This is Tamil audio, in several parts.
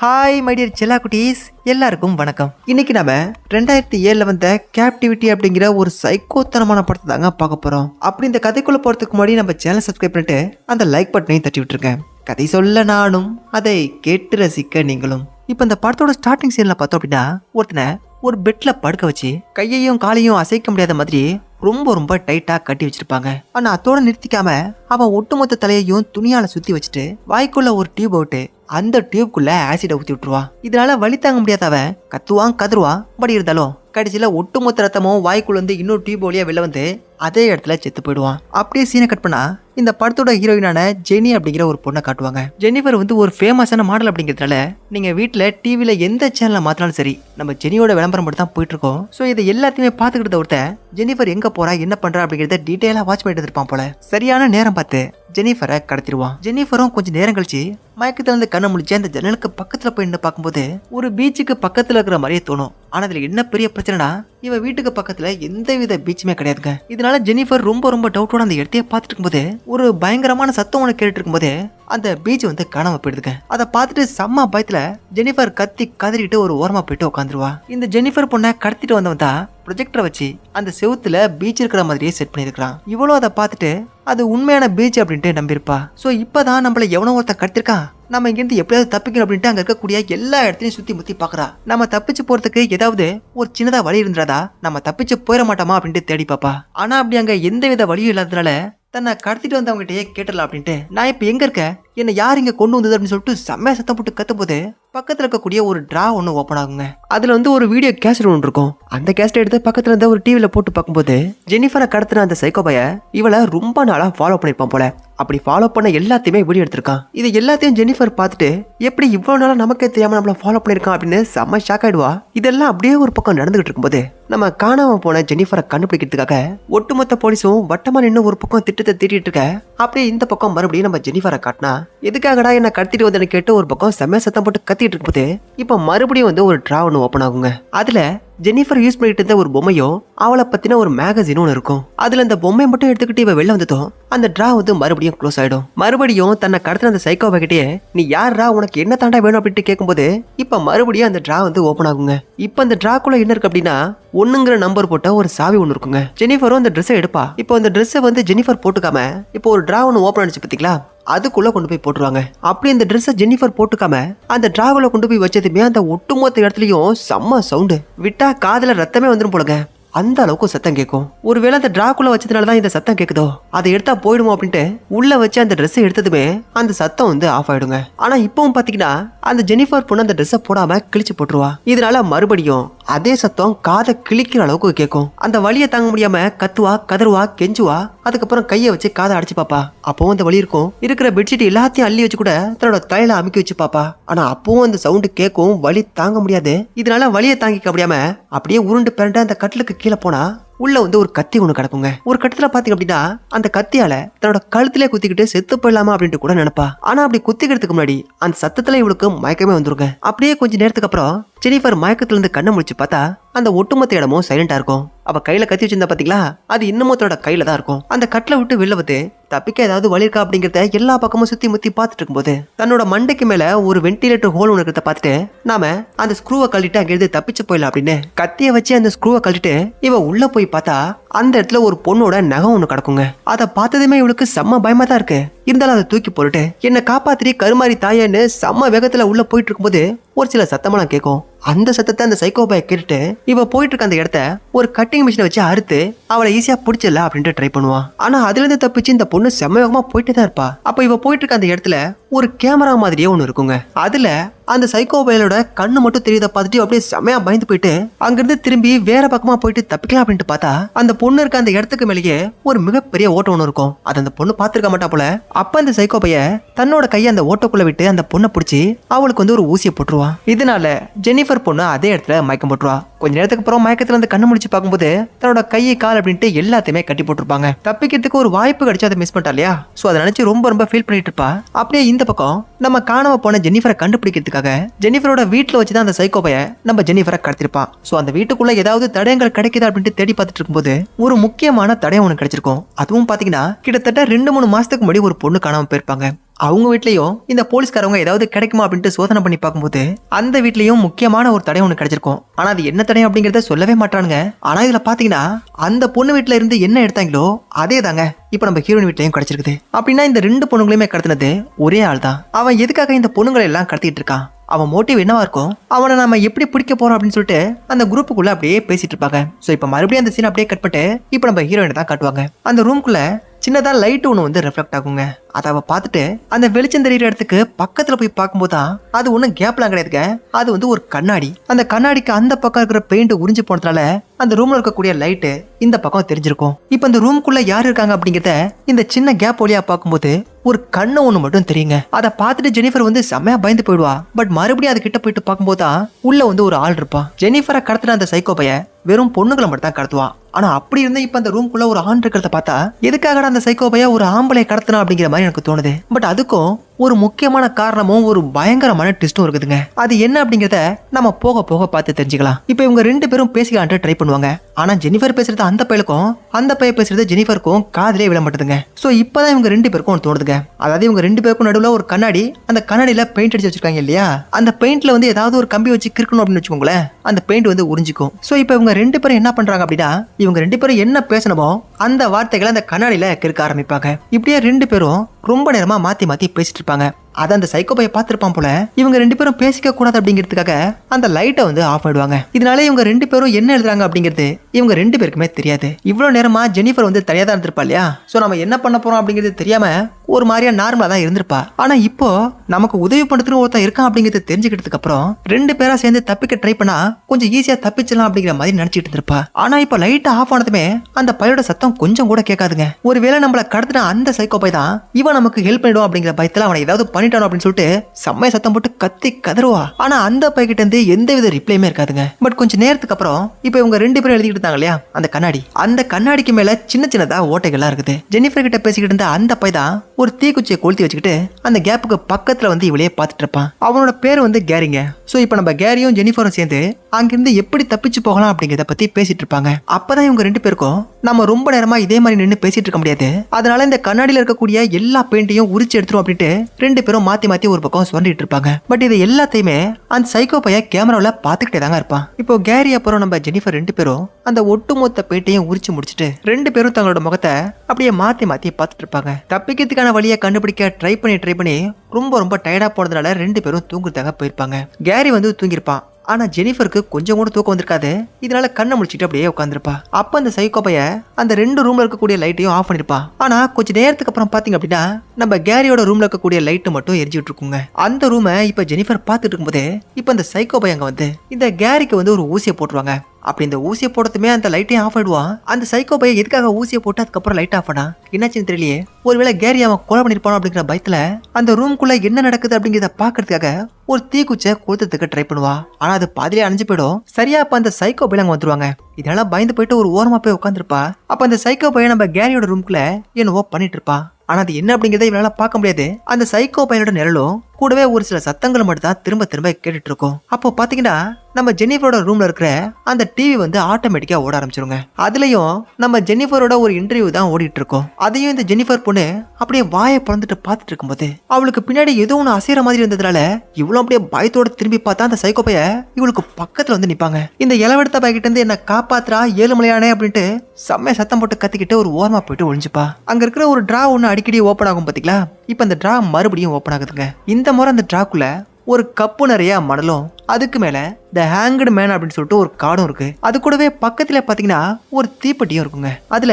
ஹாய் மைடியர் செல்லா குட்டீஸ் எல்லாருக்கும் வணக்கம். இன்னைக்கு நம்ம ரெண்டாயிரத்தி ஏழில் வந்த கேப்டிவிட்டி அப்படிங்கிற ஒரு சைக்கோத்தனமான படத்தை தாங்க பார்க்க போகிறோம் அப்படி இந்த கதைக்குள்ளே போகிறதுக்கு முன்னாடி நம்ம சேனல் சப்ஸ்கிரைப் பண்ணிட்டு அந்த லைக் பட்டனையும் தட்டி விட்டுருக்கேன் கதை சொல்ல நானும் அதை கேட்டு ரசிக்க நீங்களும். இப்போ இந்த படத்தோட ஸ்டார்டிங் சீனில் பார்த்தோம் அப்படின்னா ஒருத்தனை ஒரு பெட்டில் படுக்க வச்சு கையையும் காலையும் அசைக்க முடியாத மாதிரி ரொம்ப ரொம்ப டைட்டாக கட்டி வச்சிருப்பாங்க. ஆனால் அதோட நிறுத்திக்காம அவன் ஒட்டுமொத்த தலையையும் துணியால சுத்தி வச்சுட்டு வாய்க்குள்ள ஒரு டியூப் அவுட்டு அந்த டியூப்குள்ள ஆசிட ஊத்தி விட்டுருவான் இதனால வலி தாங்க முடியாதவன் கத்துவான் கதறுவான் படி இருந்தாலும் கடைசியில ஒட்டுமொத்த ரத்தமும் வாய்க்குள்ள இருந்து இன்னொரு டியூப் வழியா வெளில வந்து அதே இடத்துல செத்து போயிடுவான். அப்படியே சீனை கட் பண்ணா இந்த படத்தோட ஹீரோயினான ஜெனி அப்படிங்கிற ஒரு பொண்ணை காட்டுவாங்க. ஜெனிஃபர் வந்து ஒரு ஃபேமஸான மாடல் அப்படிங்கிறதுனால நீங்க வீட்டில் டிவியில எந்த சேனலை மாத்தினாலும் சரி நம்ம ஜெனியோட விளம்பரம் மட்டும் தான் போயிட்டு இருக்கோம். ஸோ இதை எல்லாத்தையுமே பார்த்துக்கிட்ட ஒருத்தன் ஜெனிஃபர் எங்க போறா? என்ன பண்றா? அப்படிங்கிறத டீட்டெயிலாக வாட்ச் பண்ணிட்டு இருப்பான் போல. சரியான நேரம் பார்த்து ஜெனிஃபரை கடத்திடுவான். ஜெனிஃபரும் கொஞ்சம் நேரம் கழிச்சு மயக்கத்துலேருந்து கண்ணை முடிச்சு அந்த ஜன்னலுக்கு பக்கத்துல போய் நின்று பார்க்கும்போது ஒரு பீச்சுக்கு பக்கத்துல இருக்கிற மாதிரியே தோணும். ஆனா அதுல என்ன பெரிய பிரச்சனைனா இவ வீட்டுக்கு பக்கத்துல எந்த வித பீச்சுமே கிடையாதுங்க. இதனால ஜெனிஃபர் ரொம்ப ரொம்ப டவுட்டோட அந்த இடத்தையே பார்த்துட்டு இருக்கும்போது ஒரு பயங்கரமான சத்தம் ஒன்று கேட்டுட்டு இருக்கும்போது அந்த பீச் வந்து காணாம போயிடுதுங்க. அதை பார்த்துட்டு செம்ம பயத்துல ஜெனிஃபர் கத்தி கதறிட்டு ஒரு ஓரமா போயிட்டு உட்காந்துருவா. இந்த ஜெனிஃபர் பொண்ணை கடத்திட்டு வந்தவன் தான் ப்ரொஜெக்டரை வச்சு அந்த செவுத்துல பீச் இருக்கிற மாதிரியே செட் பண்ணியிருக்கிறான். இவ்வளோ அதை பார்த்துட்டு அது உண்மையான பீச் அப்படின்ட்டு நம்பியிருப்பா. ஸோ இப்போதான் நம்மளை எவனோ ஒருத்தன் கடத்திருக்கான். நம்ம இங்கேருந்து எப்படியாவது தப்பிக்கணும் அப்படின்ட்டு அங்கே இருக்கக்கூடிய எல்லா இடத்துலையும் சுற்றி முற்றி பார்க்குறா நம்ம தப்பிச்சு போகிறதுக்கு ஏதாவது ஒரு சின்னதாக வழி இருந்துடாதா? நம்ம தப்பிச்சு போயிட மாட்டோமா அப்படின்ட்டு தேடி பாப்பா. ஆனால் அப்படி அங்கே எந்த வித வழியும் இல்லாததுனால தன்னை கடத்திட்டு வந்தவங்ககிட்டயே கேட்டலாம் அப்படின்ட்டு நான் இப்போ எங்கே இருக்கேன் என்னை யார் இங்கே கொண்டு வந்தது? அப்படின்னு சொல்லிட்டு செம்மையா சத்தம் போட்டு கத்தும்போது பக்கத்தில் இருக்கக்கூடிய ஒரு ட்ரா ஒன்று ஓப்பன் ஆகுங்க. அதில் வந்து ஒரு வீடியோ கேசட் ஒன்று இருக்கும். அந்த கேசட் எடுத்து பக்கத்தில் இருந்த ஒரு டிவியில் போட்டு பார்க்கும்போது ஜெனிஃபரை கடத்தின அந்த சைக்கோபாயை இவளை ரொம்ப நாளாக ஃபாலோ பண்ணியிருப்பான் போல. அப்படி ஃபாலோ பண்ண எல்லாத்தையுமே வீடியோ எடுத்திருக்கான். இது எல்லாத்தையும் ஜெனிஃபர் பார்த்துட்டு எப்படி இவ்வளோ நாளாக நமக்கே தெரியாமல் நம்மள ஃபாலோ பண்ணியிருக்கான் அப்படின்னு செம்ம ஷாக் ஆயிடுவா. இதெல்லாம் அப்படியே ஒரு பக்கம் நடந்துகிட்டு இருக்கும்போது நம்ம காணாமல் போன ஜெனிஃபரை கண்டுபிடிக்கிறதுக்காக ஒட்டுமொத்த போலீஸும் வட்டமாக நின்று ஒரு பக்கம் திட்டத்தை திட்டிட்டு இருக்க. அப்படியே இந்த பக்கம் மறுபடியும் நம்ம ஜெனிஃபரை காட்டினா எதுக்காகடா என்ன கடத்திட்டு வந்தேன்னு கேட்டு ஒரு பக்கம் செம்ம சத்தம் போட்டு கத்திட்டு இருக்கும்போது இப்போ மறுபடியும் வந்து ஒரு ட்ரா ஒன்று ஓப்பன் ஆகுங்க. அதில் ஜெனிஃபர் யூஸ் பண்ணிட்டு இருந்த ஒரு பொம்மையும் அவளை பத்தின ஒரு மேகசின் ஒன்று இருக்கும். அதுல அந்த பொம்மையை மட்டும் எடுத்துக்கிட்டு இவ வெளில வந்ததும் அந்த ட்ரா வந்து மறுபடியும் க்ளோஸ் ஆயிடும். மறுபடியும் தன்னை கடத்தின அந்த சைக்கோவை கிட்டே நீ யாரா உனக்கு என்ன தாண்டா வேணும்? அப்படின்ட்டு கேட்கும்போது இப்போ மறுபடியும் அந்த ட்ரா வந்து ஓப்பன் ஆகுங்க. இப்போ அந்த ட்ராக்குள்ளே என்ன இருக்கு அப்படின்னா ஒண்ணுங்கிற நம்பர் போட்ட ஒரு சாவி ஒன்று இருக்குங்க. ஜெனிஃபரும் அந்த ட்ரெஸ்ஸை எடுப்பா. இப்போ அந்த ட்ரெஸ்ஸை வந்து ஜெனிஃபர் போட்டுக்காம இப்போ ஒரு ட்ரா ஒன்று ஓப்பன் ஆனிச்சு பார்த்தீங்களா அதுக்குள்ளே கொண்டு போய் போட்டுருவாங்க. அப்படி அந்த ட்ரெஸ்ஸை ஜெனிஃபர் போட்டுக்காம அந்த டிராகுல கொண்டு போய் வச்சதுமே அந்த ஒட்டுமொத்த இடத்துலையும் செம்ம சவுண்டு விட்டா காதில் ரத்தமே வந்துடும் போலங்க. அந்த அளவுக்கு சத்தம் கேட்கும் ஒருவேளை அந்த டிராக்குள்ள வச்சதுனால தான் இந்த சத்தம் கேட்குதோ அதை எடுத்தா போயிடுமோ அப்படின்ட்டு உள்ள வச்சு அந்த ட்ரெஸ்ஸை எடுத்ததுமே அந்த சத்தம் வந்து ஆஃப் ஆயிடுங்க. ஆனா இப்பவும் பாத்தீங்கன்னா அந்த ஜெனிஃபர் பொண்ணு அந்த ட்ரெஸ்ஸை போடாம கிழிச்சு போட்டுருவா. இதனால மறுபடியும் அதே சத்தம் காதை கிழிக்கிற அளவுக்கு கேட்கும் அந்த வலியை தாங்க முடியாம கத்துவா கதறுவா கெஞ்சுவா அதுக்கப்புறம் கையை வச்சு காதை அடிச்சு பாப்பா. அப்பவும் அந்த வலி இருக்கும். இருக்கிற பெட்ஷீட் எல்லாத்தையும் அள்ளி வச்சு கூட தன்னோட தலையில அமுக்கி வச்சு பாப்பா. ஆனா அப்பவும் அந்த சவுண்டு கேட்கும் வலி தாங்க முடியாது. இதனால வலியை தாங்கிக்க முடியாம அப்படியே உருண்டு பிறண்ட அந்த கட்டிலுக்கு கீழே போனா உள்ள வந்து ஒரு கத்தி ஒன்று கிடக்குங்க. ஒரு கட்டத்தில் பார்த்தீங்க அப்படின்னா அந்த கத்தியால தன்னோட கழுத்திலே குத்திக்கிட்டு செத்து போயிடலாமா அப்படின்ட்டு கூட நினைப்பா. ஆனா அப்படி குத்திக்கிறதுக்கு முன்னாடி அந்த சத்தத்துல இவளுக்கு மயக்கமே வந்துருங்க. அப்படியே கொஞ்சம் நேரத்துக்கு அப்புறம் ஜெனிஃபர் மயக்கத்துலேருந்து கண்ணை முடிச்சு பார்த்தா அந்த ஒட்டுமொத்த இடமும் சைலண்டா இருக்கும். அவ கையில கத்தி வச்சிருந்தா பாத்தீங்களா? அது இன்னமும் கையில தான் இருக்கும். அந்த கட்டில விட்டு வெளில வந்து தப்பிக்க ஏதாவது வழி இருக்கா? அப்படிங்கறத எல்லா பக்கமும் சுத்தி முத்தி பார்த்துட்டு இருக்கும்போது தன்னோட மண்டைக்கு மேல ஒரு வென்டிலேட்டர் ஹோல் ஒன்று இருக்கிறத பார்த்துட்டு நாம அந்த ஸ்க்ரூவை கழட்டிட்டு அங்கிருந்து தப்பிச்சு போயிடலாம் அப்படின்னு கத்திய வச்சு அந்த ஸ்க்ரூவை கழட்டிட்டு இவ உள்ள போய் பார்த்தா அந்த இடத்துல ஒரு பொண்ணோட நகம் ஒன்று கிடக்குங்க. அதை பார்த்ததுமே இவளுக்கு செம்ம பயமா தான் இருக்கு. இருந்தாலும் அதை தூக்கி போட்டுட்டு என்னை காப்பாத்திரி கருமாரி தாயன்னு செம்ம வேகத்துல உள்ள போயிட்டு இருக்கும்போது ஒரு சில சத்தமெல்லாம் கேட்கும். அந்த சத்தத்தை அந்த சைக்கோபாய கேட்டுட்டு இவ போயிட்டு இருக்க அந்த இடத்த ஒரு கட்டிங் மிஷினை வச்சு அறுத்து அவளை ஈஸியா பிடிச்சிடல அப்படின்ட்டு ட்ரை பண்ணுவான். ஆனா அதுல இருந்து தப்பிச்சு இந்த பொண்ணு செம்ம வேகமா போயிட்டே தான் இருப்பா. அப்ப இவ போயிட்டு இருக்க அந்த இடத்துல ஒரு கேமரா மாதிரியே ஒன்று இருக்குங்க. அதுல அந்த சைக்கோபயலோட கண்ணு மட்டும் தெரியுத பார்த்துட்டு அப்படியே செமையா பயந்து போயிட்டு அங்கிருந்து திரும்பி வேற பக்கமா போயிட்டு தப்பிக்கலாம் அப்படின்ட்டு பார்த்தா அந்த பொண்ணு இருக்க அந்த இடத்துக்கு மேலேயே ஒரு மிகப்பெரிய ஓட்டம் ஒன்று இருக்கும். அது அந்த பொண்ணு பார்த்துருக்க மாட்டா போல. அப்ப அந்த சைக்கோபைய தன்னோட கையை அந்த ஓட்டக்குள்ள விட்டு அந்த பொண்ணை பிடிச்சி அவளுக்கு வந்து ஒரு ஊசியை போட்டுருவான். இதனால ஜெனிஃபர் பொண்ணு அதே இடத்துல மயக்கம் போட்டுருவா. கொஞ்ச நேரத்துக்கு அப்புறம் மயக்கத்துல இருந்து கண்ணு முடிச்சு பார்க்கும்போது தன்னோட கையை கால் அப்படின்ட்டு எல்லாத்தையுமே கட்டி போட்டிருப்பாங்க. தப்பிக்கிறதுக்கு ஒரு வாய்ப்பு கிடைச்சு அதை மிஸ் பண்ணிட்டா இல்லையா? ஸோ அதை நினைச்சு ரொம்ப ரொம்ப ஃபீல் பண்ணிட்டு இருப்பா. அப்படியே இந்த பக்கம் நம்ம காணாம போன ஜெனிஃபரை கண்டுபிடிக்கிறதுக்காக ஜெனிஃபரோட வீட்டில் வச்சு தான் அந்த சைக்கோபைய நம்ம ஜெனிஃபரை கடத்திருப்பான் ஸோ அந்த வீட்டுக்குள்ள ஏதாவது தடயங்கள் கிடைக்குதா அப்படின்ட்டு தேடி பார்த்துட்டு இருக்கும்போது ஒரு முக்கியமான தடயம் ஒன்று கிடைச்சிருக்கும். அதுவும் பார்த்தீங்கன்னா கிட்டத்தட்ட ரெண்டு மூணு மாசத்துக்கு முன்னாடி ஒரு பொண்ணு காணாமல் போயிருப்பாங்க. அவங்க வீட்லயும் இந்த போலீஸ்காரவங்க ஏதாவது கிடைக்குமா அப்படின்ட்டு சோதனை பண்ணி பார்க்கும்போது அந்த வீட்லயும் முக்கியமான ஒரு தடை ஒன்று கிடைச்சிருக்கும். ஆனா அது என்ன தடை அப்படிங்கறத சொல்லவே மாட்டானுங்க. ஆனா இதுல பாத்தீங்கன்னா அந்த பொண்ணு வீட்டில் இருந்து என்ன எடுத்தாங்களோ அதே தாங்க இப்போ நம்ம ஹீரோயின் வீட்லயும் கிடைச்சிருக்குது. அப்படின்னா இந்த ரெண்டு பொண்ணுங்களையுமே கடத்தினது ஒரே ஆள் தான் அவன் எதுக்காக இந்த பொண்ணுங்களை எல்லாம் கடத்திட்டு இருக்கான்? அவன் மோட்டிவ் என்னவா இருக்கும்? அவனை நம்ம எப்படி பிடிக்க போறோம் அப்படின்னு சொல்லிட்டு அந்த குரூப்புக்குள்ள அப்படியே பேசிட்டு இருப்பாங்க. ஸோ இப்போ மறுபடியும் அந்த சீன் அப்படியே கட் பண்ணிட்டு இப்போ நம்ம ஹீரோயினை தான் காட்டுவாங்க. அந்த ரூம்குள்ள சின்னதாக லைட் ஒன்று வந்து ரிஃப்ளெக்ட் ஆகுங்க. அதை அவள் பார்த்துட்டு அந்த வெளிச்சம் தெரியுற இடத்துக்கு பக்கத்தில் போய் பார்க்கும்போது தான் அது ஒன்றும் கேப்லாம் கிடையாதுங்க. அது வந்து ஒரு கண்ணாடி. அந்த கண்ணாடிக்கு அந்த பக்கம் இருக்கிற பெயிண்ட் உறிஞ்சு போனதுனால அந்த ரூமில் இருக்கக்கூடிய லைட்டு இந்த பக்கம் தெரிஞ்சிருக்கும். இப்போ அந்த ரூம்குள்ள யார் இருக்காங்க அப்படிங்கிறத இந்த சின்ன கேப் வழியாக பார்க்கும்போது ஒரு கண்ணு ஒன்று மட்டும் தெரியுங்க. அதை பார்த்துட்டு ஜெனிஃபர் வந்து செம்மையாக பயந்து போயிடுவா. பட் மறுபடியும் அது கிட்ட போயிட்டு பார்க்கும்போது தான் உள்ள வந்து ஒரு ஆள் இருப்பான் ஜெனிஃபரை கடத்தின அந்த சைக்கோ பையன் வெறும் பொண்ணுங்களை மட்டும் தான் கடத்துவான் ஆனா அப்படி இருந்தால் இப்ப அந்த ரூம்குள்ள ஒரு ஆண் இருக்கிறத பார்த்தா எதுக்காக அந்த சைக்கோபையா ஒரு ஆம்பளை கடத்தினா அப்படிங்கிற மாதிரி எனக்கு தோணுது. பட் அதுக்கும் ஒரு முக்கியமான காரணமும் ஒரு பயங்கரமான ட்விஸ்ட்டும் இருக்குதுங்க. அது என்ன அப்படிங்கிறத நம்ம போக போக பார்த்து தெரிஞ்சுக்கலாம். இப்போ இவங்க ரெண்டு பேரும் பேசிக்கலான்ட்டு ட்ரை பண்ணுவாங்க. ஆனால் ஜெனிஃபர் பேசுறது அந்த பையலுக்கும் அந்த பையன் பேசுறது ஜெனிஃபருக்கும் காதலே விட மாட்டேதுங்க. ஸோ இப்பதான் இவங்க ரெண்டு பேருக்கும் ஒன்று தோணுதுங்க. அதாவது இவங்க ரெண்டு பேருக்கும் நடுவில் ஒரு கண்ணாடி அந்த கண்ணாடியில் பெயிண்ட் அடிச்சு வச்சிருக்காங்க இல்லையா? அந்த பெயிண்ட்ல வந்து ஏதாவது ஒரு கம்பி வச்சு கிறுக்கணும் அப்படின்னு வச்சுக்கோங்களேன் அந்த பெயிண்ட் வந்து உறிஞ்சிக்கும். ஸோ இப்போ இவங்க ரெண்டு பேரும் என்ன பண்றாங்க அப்படின்னா இவங்க ரெண்டு பேரும் என்ன பேசணுமோ அந்த வார்த்தைகளை அந்த கண்ணாடியில் கிறுக்க ஆரம்பிப்பாங்க. இப்படியே ரெண்டு பேரும் ரொம்ப நேரமாக மாற்றி மாற்றி பேசிட்டு இருப்பாங்க. அதை அந்த சைக்கோ பைய போல இவங்க ரெண்டு பேரும் பேசிக்க கூடாது அப்படிங்கிறதுக்காக அந்த லைட்டை வந்து ஆஃப் பண்ணிடுவாங்க. இதனால இவங்க ரெண்டு பேரும் என்ன எழுதுறாங்க அப்படிங்கிறது இவங்க ரெண்டு பேருக்குமே தெரியாது. இவ்வளோ நேரமாக ஜெனிஃபர் வந்து தனியாக தான் இருந்திருப்பா இல்லையா? ஸோ நம்ம என்ன பண்ண போகிறோம் அப்படிங்கிறது தெரியாமல் ஒரு மாதிரியா நார்மலாக தான் இருந்திருப்பா. ஆனால் இப்போ நமக்கு உதவி பண்ணுறதுன்னு ஒருத்தன் இருக்கான் அப்படிங்கிறது தெரிஞ்சுக்கிட்டதுக்கு அப்புறம் ரெண்டு பேரா சேர்ந்து தப்பிக்க ட்ரை பண்ணா கொஞ்சம் ஈஸியாக தப்பிச்சிடலாம் அப்படிங்கிற மாதிரி நினைச்சிட்டு இருந்திருப்பா. ஆனால் இப்போ லைட்டாக ஆஃப் ஆனதுமே அந்த பையோட சத்தம் கொஞ்சம் கூட கேட்காதுங்க. ஒருவேளை நம்மளை கடத்தின அந்த சைக்கோ பை தான் இவன் நமக்கு ஹெல்ப் பண்ணிடும் அப்படிங்கிற பயத்தில் அவனை ஏதாவது பண்ணிட்டானோ அப்படின்னு சொல்லிட்டு செம்மைய சத்தம் போட்டு கத்தி கதறுவா. ஆனால் அந்த பைக்கிட்ட இருந்து எந்த வித ரிப்ளைமே இருக்காதுங்க. பட் கொஞ்சம் நேரத்துக்கு அப்புறம் இப்போ இவங்க ரெண்டு பேரும் எழுதிக்கிட்டு இருந்தாங்க இல்லையா? அந்த கண்ணாடி. அந்த கண்ணாடிக்கு மேலே சின்ன சின்னதாக ஓட்டைகள்லாம் இருக்குது. ஜெனிஃபர் கிட்ட பேசிக்கிட்டு இருந்த அந்த பை தான் ஒரு தீக்குச்சியை கொளுத்தி வச்சுக்கிட்டு அந்த கேப்புக்கு பக்கத்தில் வந்து இவளையே பார்த்துட்டு இருப்பான். அவனோட பேர் வந்து கேரிங்க. ஸோ இப்போ நம்ம கேரியும் ஜெனிஃபரும் சேர்ந்து அங்கிருந்து எப்படி தப்பிச்சு போகலாம் அப்படிங்கிறத பற்றி பேசிட்டு இருப்பாங்க. அப்பதான் இவங்க ரெண்டு பேருக்கும் நம்ம ரொம்ப நேரமா இதே மாதிரி நின்று பேசிட்டு இருக்க முடியாது. அதனால இந்த கண்ணாடியில் இருக்கக்கூடிய எல்லா பெயிண்ட்டையும் உரிச்சு எடுத்துரும் அப்படின்ட்டு ரெண்டு பேரும் மாத்தி மாத்தி ஒரு பக்கம் சொல்லிட்டு இருப்பாங்க. பட் இது எல்லாத்தையுமே அந்த சைக்கோ பையன் கேமராவில் பார்த்துக்கிட்டே தாங்க இருப்பான். இப்போ கேரி அப்புறம் நம்ம ஜெனிஃபர் ரெண்டு பேரும் அந்த ஒட்டுமொத்த பெயிண்ட்டையும் உரிச்சு முடிச்சுட்டு ரெண்டு பேரும் தங்களோட முகத்தை அப்படியே மாத்தி மாத்தி பார்த்துட்டு இருப்பாங்க. தப்பிக்கிறதுக்கான வழியை கண்டுபிடிக்க ட்ரை பண்ணி ட்ரை பண்ணி ரொம்ப ரொம்ப டயர்டா போனதுனால ரெண்டு பேரும் தூங்குறதாக போயிருப்பாங்க. கேரி வந்து தூங்கியிருப்பான். ஆனா ஜெனிஃபருக்கு கொஞ்சம் கூட தூக்கம் வந்திருக்காது. இதனால கண்ணை முடிச்சிட்டு அப்படியே உட்காந்துருப்பா அப்ப அந்த சைக்கோபைய அந்த ரெண்டு ரூம்ல இருக்கக்கூடிய லைட்டையும் ஆஃப் பண்ணிருப்பா. ஆனா கொஞ்ச நேரத்துக்கு அப்புறம் பாத்தீங்க அப்படின்னா நம்ம கேரியோட ரூம்ல இருக்கக்கூடிய லைட்டு மட்டும் எரிஞ்சுட்டு இருக்குங்க. அந்த ரூமை இப்ப ஜெனிஃபர் பார்த்துட்டு இருக்கும்போது இப்ப இந்த சைக்கோபை அங்கே வந்து இந்த கேரிக்கு வந்து ஒரு ஊசியை போட்டுருவாங்க. அப்படி இந்த ஊசியை போடுறதுமே அந்த லைட்டையும் ஆஃப் ஆயிடுவான் அந்த சைக்கோ பையன் எதுக்காக ஊசியை போட்டு அதுக்கப்புறம் லைட் ஆஃப் ஆனா? என்னாச்சுன்னு தெரியலையே. ஒருவேளை கேரி அவன் கொலை பண்ணிருப்பான் அப்படிங்கிற பயத்துல அந்த ரூம்குள்ள என்ன நடக்குது அப்படிங்கிறத பாக்குறதுக்காக ஒரு தீக்குச்சை கொளுத்துறதுக்கு ட்ரை பண்ணுவா. ஆனா அது பாதிலே அணைஞ்சு போயிடும். சரியா அப்ப அந்த சைக்கோ பையன் அங்க வந்துருவாங்க. இதனால பயந்து போயிட்டு ஒரு ஓரமா போய் உட்காந்துருப்பா அப்ப அந்த சைக்கோ பையன் நம்ம கேரியோட ரூம்குள்ள என்னவோ பண்ணிட்டு இருப்பா. ஆனா அது என்ன அப்படிங்கிறத இவனால பார்க்க முடியாது. அந்த சைக்கோ பையனோட நிழலும் கூடவே ஒரு சில சத்தங்கள் மட்டும் தான் திரும்ப திரும்ப கேட்டுட்டு இருக்கும் அப்போ பாத்தீங்கன்னா நம்ம ஜெனிஃபரோட ரூம்ல இருக்கிற அந்த டிவி வந்து ஆட்டோமேட்டிக்கா ஓட ஆரம்பிச்சிருங்க. அதுலயும் நம்ம ஜெனிஃபரோட ஒரு இன்டர்வியூ தான் ஓடிட்டு இருக்கோம் அதையும் இந்த ஜெனிஃபர் பொண்ணு அப்படியே வாயை பிறந்துட்டு பார்த்துட்டு இருக்கும்போது அவளுக்கு பின்னாடி ஏதோ ஒன்று அசைற மாதிரி இருந்ததுனால இவ்வளோ அப்படியே பயத்தோட திரும்பி பார்த்தா அந்த சைக்கோப்பைய இவளுக்கு பக்கத்துல வந்து நிப்பாங்க. இந்த இளவெடுத்த பைக்கிட்ட இருந்து என்ன காப்பாத்துறா ஏழுமலையானே அப்படின்ட்டு செம்மைய சத்தம் போட்டு கத்திக்கிட்டு ஒரு ஓரமா போயிட்டு ஒழிஞ்சுப்பா அங்க இருக்கிற ஒரு டிரா ஒன்று அடிக்கடி ஓப்பன் ஆகும் பாத்தீங்களா? இப்போ அந்த டிரா மறுபடியும் ஓப்பன் ஆகுதுங்க. இந்த முறை அந்த டிராக்குள்ள ஒரு கப்பு நிறையா மணலும் அதுக்கு மேல த ஹேங்கடு மேன் அப்படின்னு சொல்லிட்டு ஒரு கார்டும் இருக்கு. அது கூடவே பக்கத்துல பாத்தீங்கன்னா ஒரு தீப்பெட்டியும் இருக்குங்க. அதுல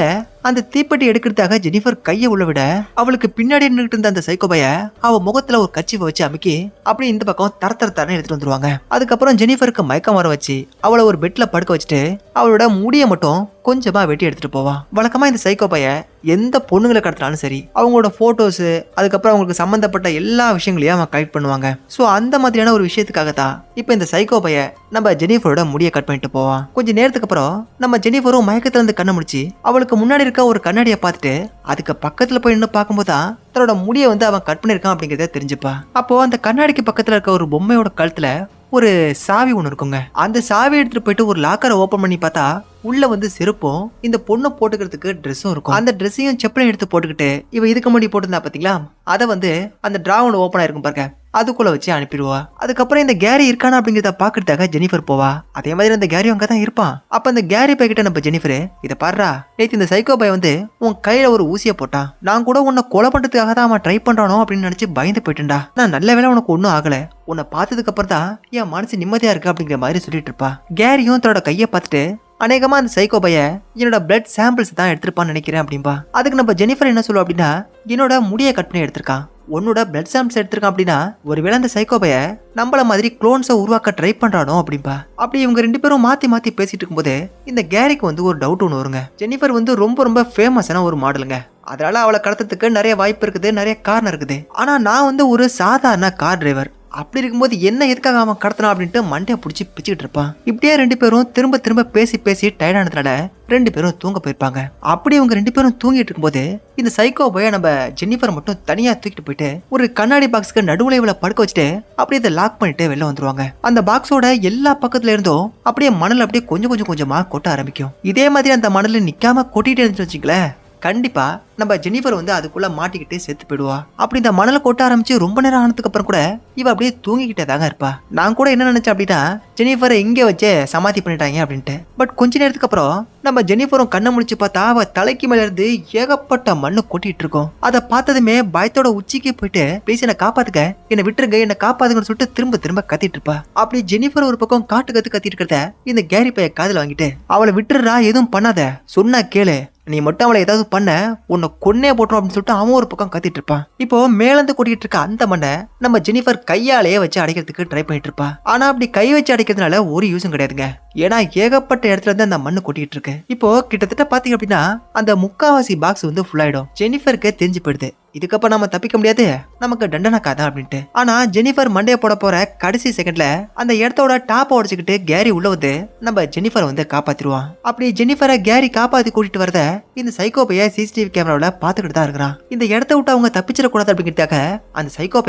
அந்த தீப்பெட்டி எடுக்கிறதுக்காக ஜெனிஃபர் கையை உள்ள விட அவளுக்கு பின்னாடி நின்றுட்டு இருந்த அந்த சைக்கோபைய அவ முகத்துல ஒரு கச்சிவை வச்சு அமைக்கி அப்படியே இந்த பக்கம் தர தர தரன்னு எடுத்துட்டு வந்துருவாங்க. அதுக்கப்புறம் ஜெனிஃபருக்கு மயக்கம் வர வச்சு அவளை ஒரு பெட்ல படுக்க வச்சுட்டு அவளோட முடியை மட்டும் கொஞ்சமா வெட்டி எடுத்துட்டு போவான் வழக்கமா இந்த சைக்கோபைய எந்த பொண்ணுங்களை கடத்தினாலும் சரி அவங்களோட போட்டோஸ் அதுக்கப்புறம் அவங்களுக்கு சம்பந்தப்பட்ட எல்லா விஷயங்களையும் அவன் கலெக்ட் பண்ணுவாங்க. ஸோ அந்த மாதிரியான ஒரு விஷயத்துக்காக தான் இப்போ இந்த சைக்கோ பைய நம்ம ஜெனிஃபரோட முடியை கட் பண்ணிட்டு போவான். கொஞ்ச நேரத்துக்கு அப்புறம் நம்ம ஜெனிஃபரும் மயக்கத்துல இருந்து கண்ணை முடிச்சு அவளுக்கு முன்னாடி இருக்க ஒரு கண்ணாடியை பார்த்துட்டு அதுக்கு பக்கத்துல போய் நின்று பார்க்கும்போது தான் தன்னோட முடியை வந்து அவன் கட் பண்ணியிருக்கான் அப்படிங்கறத தெரிஞ்சுப்பா. அப்போ அந்த கண்ணாடிக்கு பக்கத்துல இருக்க ஒரு பொம்மையோட கழுத்துல ஒரு சாவி ஒன்று இருக்குங்க. அந்த சாவி எடுத்துட்டு போயிட்டு ஒரு லாக்கரை ஓப்பன் பண்ணி பார்த்தா உள்ள வந்து செருப்பும் இந்த பொண்ணை போட்டுக்கிறதுக்கு ட்ரெஸ்ஸும் இருக்கும். அந்த ட்ரெஸ்ஸையும் செப்பலையும் எடுத்து போட்டுக்கிட்டு இவ இதுக்கு முன்னாடி போட்டிருந்தா பாத்தீங்களா? அதை வந்து அந்த டிராவன் ஒன்று ஓப்பன் ஆயிருக்கும் பாருங்க. அதுக்குள்ள வச்சு அனுப்பிடுவா. அதுக்கப்புறம் இந்த கேரி இருக்கானா அப்படிங்கிறத பாக்குறதுக்காக ஜெனிஃபர் போவா. அதே மாதிரி அந்த கேரி அங்கே தான் இருப்பான். அப்ப அந்த கேரி பைக்கிட்ட நம்ம ஜெனிஃபர் இதை பாடுறா நேற்று இந்த சைக்கோ பை வந்து உன் கையில ஒரு ஊசியை போட்டான் நான் கூட உன்னை கொலை பண்றதுக்காக தான் அவன் ட்ரை பண்றானோ அப்படின்னு நினைச்சு பயந்து போயிட்டுண்டா நான் நல்ல வேளை உனக்கு ஒன்றும் ஆகல. உன்னை பார்த்ததுக்கு அப்புறம் தான் என் மனசு நிம்மதியா இருக்கு அப்படிங்கிற மாதிரி சொல்லிட்டு இருப்பா. கேரியும் தன்னோட கையை பார்த்துட்டு அநேகமாக அந்த சைக்கோ பைய என்னோட பிளட் சாம்பிள்ஸ் தான் எடுத்திருப்பான்னு நினைக்கிறேன் அப்படின்பா அதுக்கு நம்ம ஜெனிஃபர் என்ன சொல்லுவோம் அப்படின்னா என்னோட முடியை கட் பண்ணி எடுத்திருக்கான் உன்னோட பிளட் சாம்பிள்ஸ் எடுத்திருக்கான் அப்படின்னா ஒருவேளை அந்த சைக்கோ பைய நம்மள மாதிரி குளோன்ஸை உருவாக்க ட்ரை பண்ணுறானோ அப்படின்பா அப்படி இவங்க ரெண்டு பேரும் மாற்றி மாற்றி பேசிட்டு இருக்கும்போது இந்த கேரிக்கு வந்து ஒரு டவுட் ஒன்று வருங்க. ஜெனிஃபர் வந்து ரொம்ப ரொம்ப ஃபேமஸான ஒரு மாடலுங்க. அதனால அவளை கடத்துறதுக்கு நிறைய வாய்ப்பு இருக்குது நிறைய காரணம் இருக்குது. ஆனால் நான் வந்து ஒரு சாதாரண கார் டிரைவர் அப்படி இருக்கும்போது என்ன எதுக்காக அவன் கடத்தினா அப்படின்ட்டு மண்டையை பிடிச்சி பிச்சுக்கிட்டு இருப்பான். இப்படியே ரெண்டு பேரும் திரும்ப திரும்ப பேசி பேசி டயர்டானதுனால ரெண்டு பேரும் தூங்க போயிருப்பாங்க. அப்படி இவங்க ரெண்டு பேரும் தூங்கிட்டு இருக்கும்போது இந்த சைக்கோ போய் நம்ம ஜென்னிஃபர் மட்டும் தனியா தூக்கிட்டு போயிட்டு ஒரு கண்ணாடி பாக்ஸ்க்கு நடுவுல இவளை படுக்க வச்சுட்டு அப்படியே இதை லாக் பண்ணிட்டு வெளில வந்துருவாங்க. அந்த பாக்ஸோட எல்லா பக்கத்துல இருந்தும் அப்படியே மணல் அப்படியே கொஞ்சம் கொஞ்சம் கொஞ்சமா கொட்ட ஆரம்பிக்கும். இதே மாதிரி அந்த மணல் நிக்காம கொட்டிட்டு இருந்துச்சு வச்சுங்களேன் கண்டிப்பா நம்ம ஜெனிஃபர் வந்து அதுக்குள்ள மாட்டிக்கிட்டு செத்து போயிடுவா. அப்படி இந்த மணலை கொட்ட ஆரம்பிச்சு ரொம்ப நேரம் ஆனதுக்கு அப்புறம் கூட இவ அப்படியே தூங்கிக்கிட்டே தாங்க இருப்பா. நான் கூட என்ன நினைச்சேன் அப்படின்னா ஜெனிஃபரை இங்கே வச்சே சமாதி பண்ணிட்டாங்க அப்படின்ட்டு. பட் கொஞ்ச நேரத்துக்கு அப்புறம் நம்ம ஜெனிஃபரும் கண்ணை முடிச்சு பார்த்தா அவ தலைக்கு மேல இருந்து ஏகப்பட்ட மண்ணு கொட்டிட்டு இருக்கோம். அதை பார்த்ததுமே பயத்தோட உச்சிக்கு போயிட்டு ப்ளீஸ் என்னை காப்பாத்துக்க என்னை விட்டுருங்க. என்னை காப்பாத்துங்கன்னு சொல்லிட்டு திரும்ப திரும்ப கத்திட்டு இருப்பா. அப்படி ஜெனிஃபர் ஒரு பக்கம் காட்டு கத்து கத்திட்டு இருக்கிறத இந்த கேரி பைய காதில் வாங்கிட்டு அவளை விட்டுறா எதுவும் பண்ணாத. சொன்னா கேளு. நீ மட்டும் அவளை ஏதாவது பண்ண உன்னை கொன்னே போட்டுரும் அப்படின்னு சொல்லிட்டு அவன் ஒரு பக்கம் கத்திட்டு இருப்பான். இப்போ மேலந்து கொட்டிட்டு இருக்க அந்த மண்ணை நம்ம ஜெனிஃபர் கையாலேயே வச்சு அடைக்கிறதுக்கு ட்ரை பண்ணிட்டு இருப்பா. ஆனா அப்படி கை வச்சு அடைக்கிறதுனால ஒரு யூஸும் கிடையாதுங்க. ஏன்னா ஏகப்பட்ட இடத்துல இருந்து அந்த மண்ணு கொட்டிட்டு இருக்கு. இப்போ கிட்டத்தட்ட பாத்தீங்க அப்படின்னா அந்த முக்காவாசி பாக்ஸ் வந்து ஃபுல் ஆயிடும். ஜெனிஃபருக்கு தெரிஞ்சு போயிடுது. இதுக்கப்புறம் நம்ம தப்பிக்க முடியாது. நமக்கு தண்டனை தான் அப்படின்ட்டு. ஆனா ஜெனிஃபர் மண்டைய போட போற கடைசி செகண்ட்ல அந்த இடத்தோட டாப் உடச்சுக்கிட்டு கேரி உள்ள வந்து நம்ம ஜெனிஃபர் வந்து காப்பாத்திருவான் அப்படி ஜெனிஃபரை கேரி காப்பாத்தி கூட்டிட்டு வரத இந்த சைக்கோ சிசிடிவி கேமராவில் பார்த்துக்கிட்டு தான் இருக்கிறான். இந்த இடத்த விட்டு அவங்க தப்பிச்சிடக்கூடாது அப்படிங்கிறதுக்காக அந்த சைக்கோ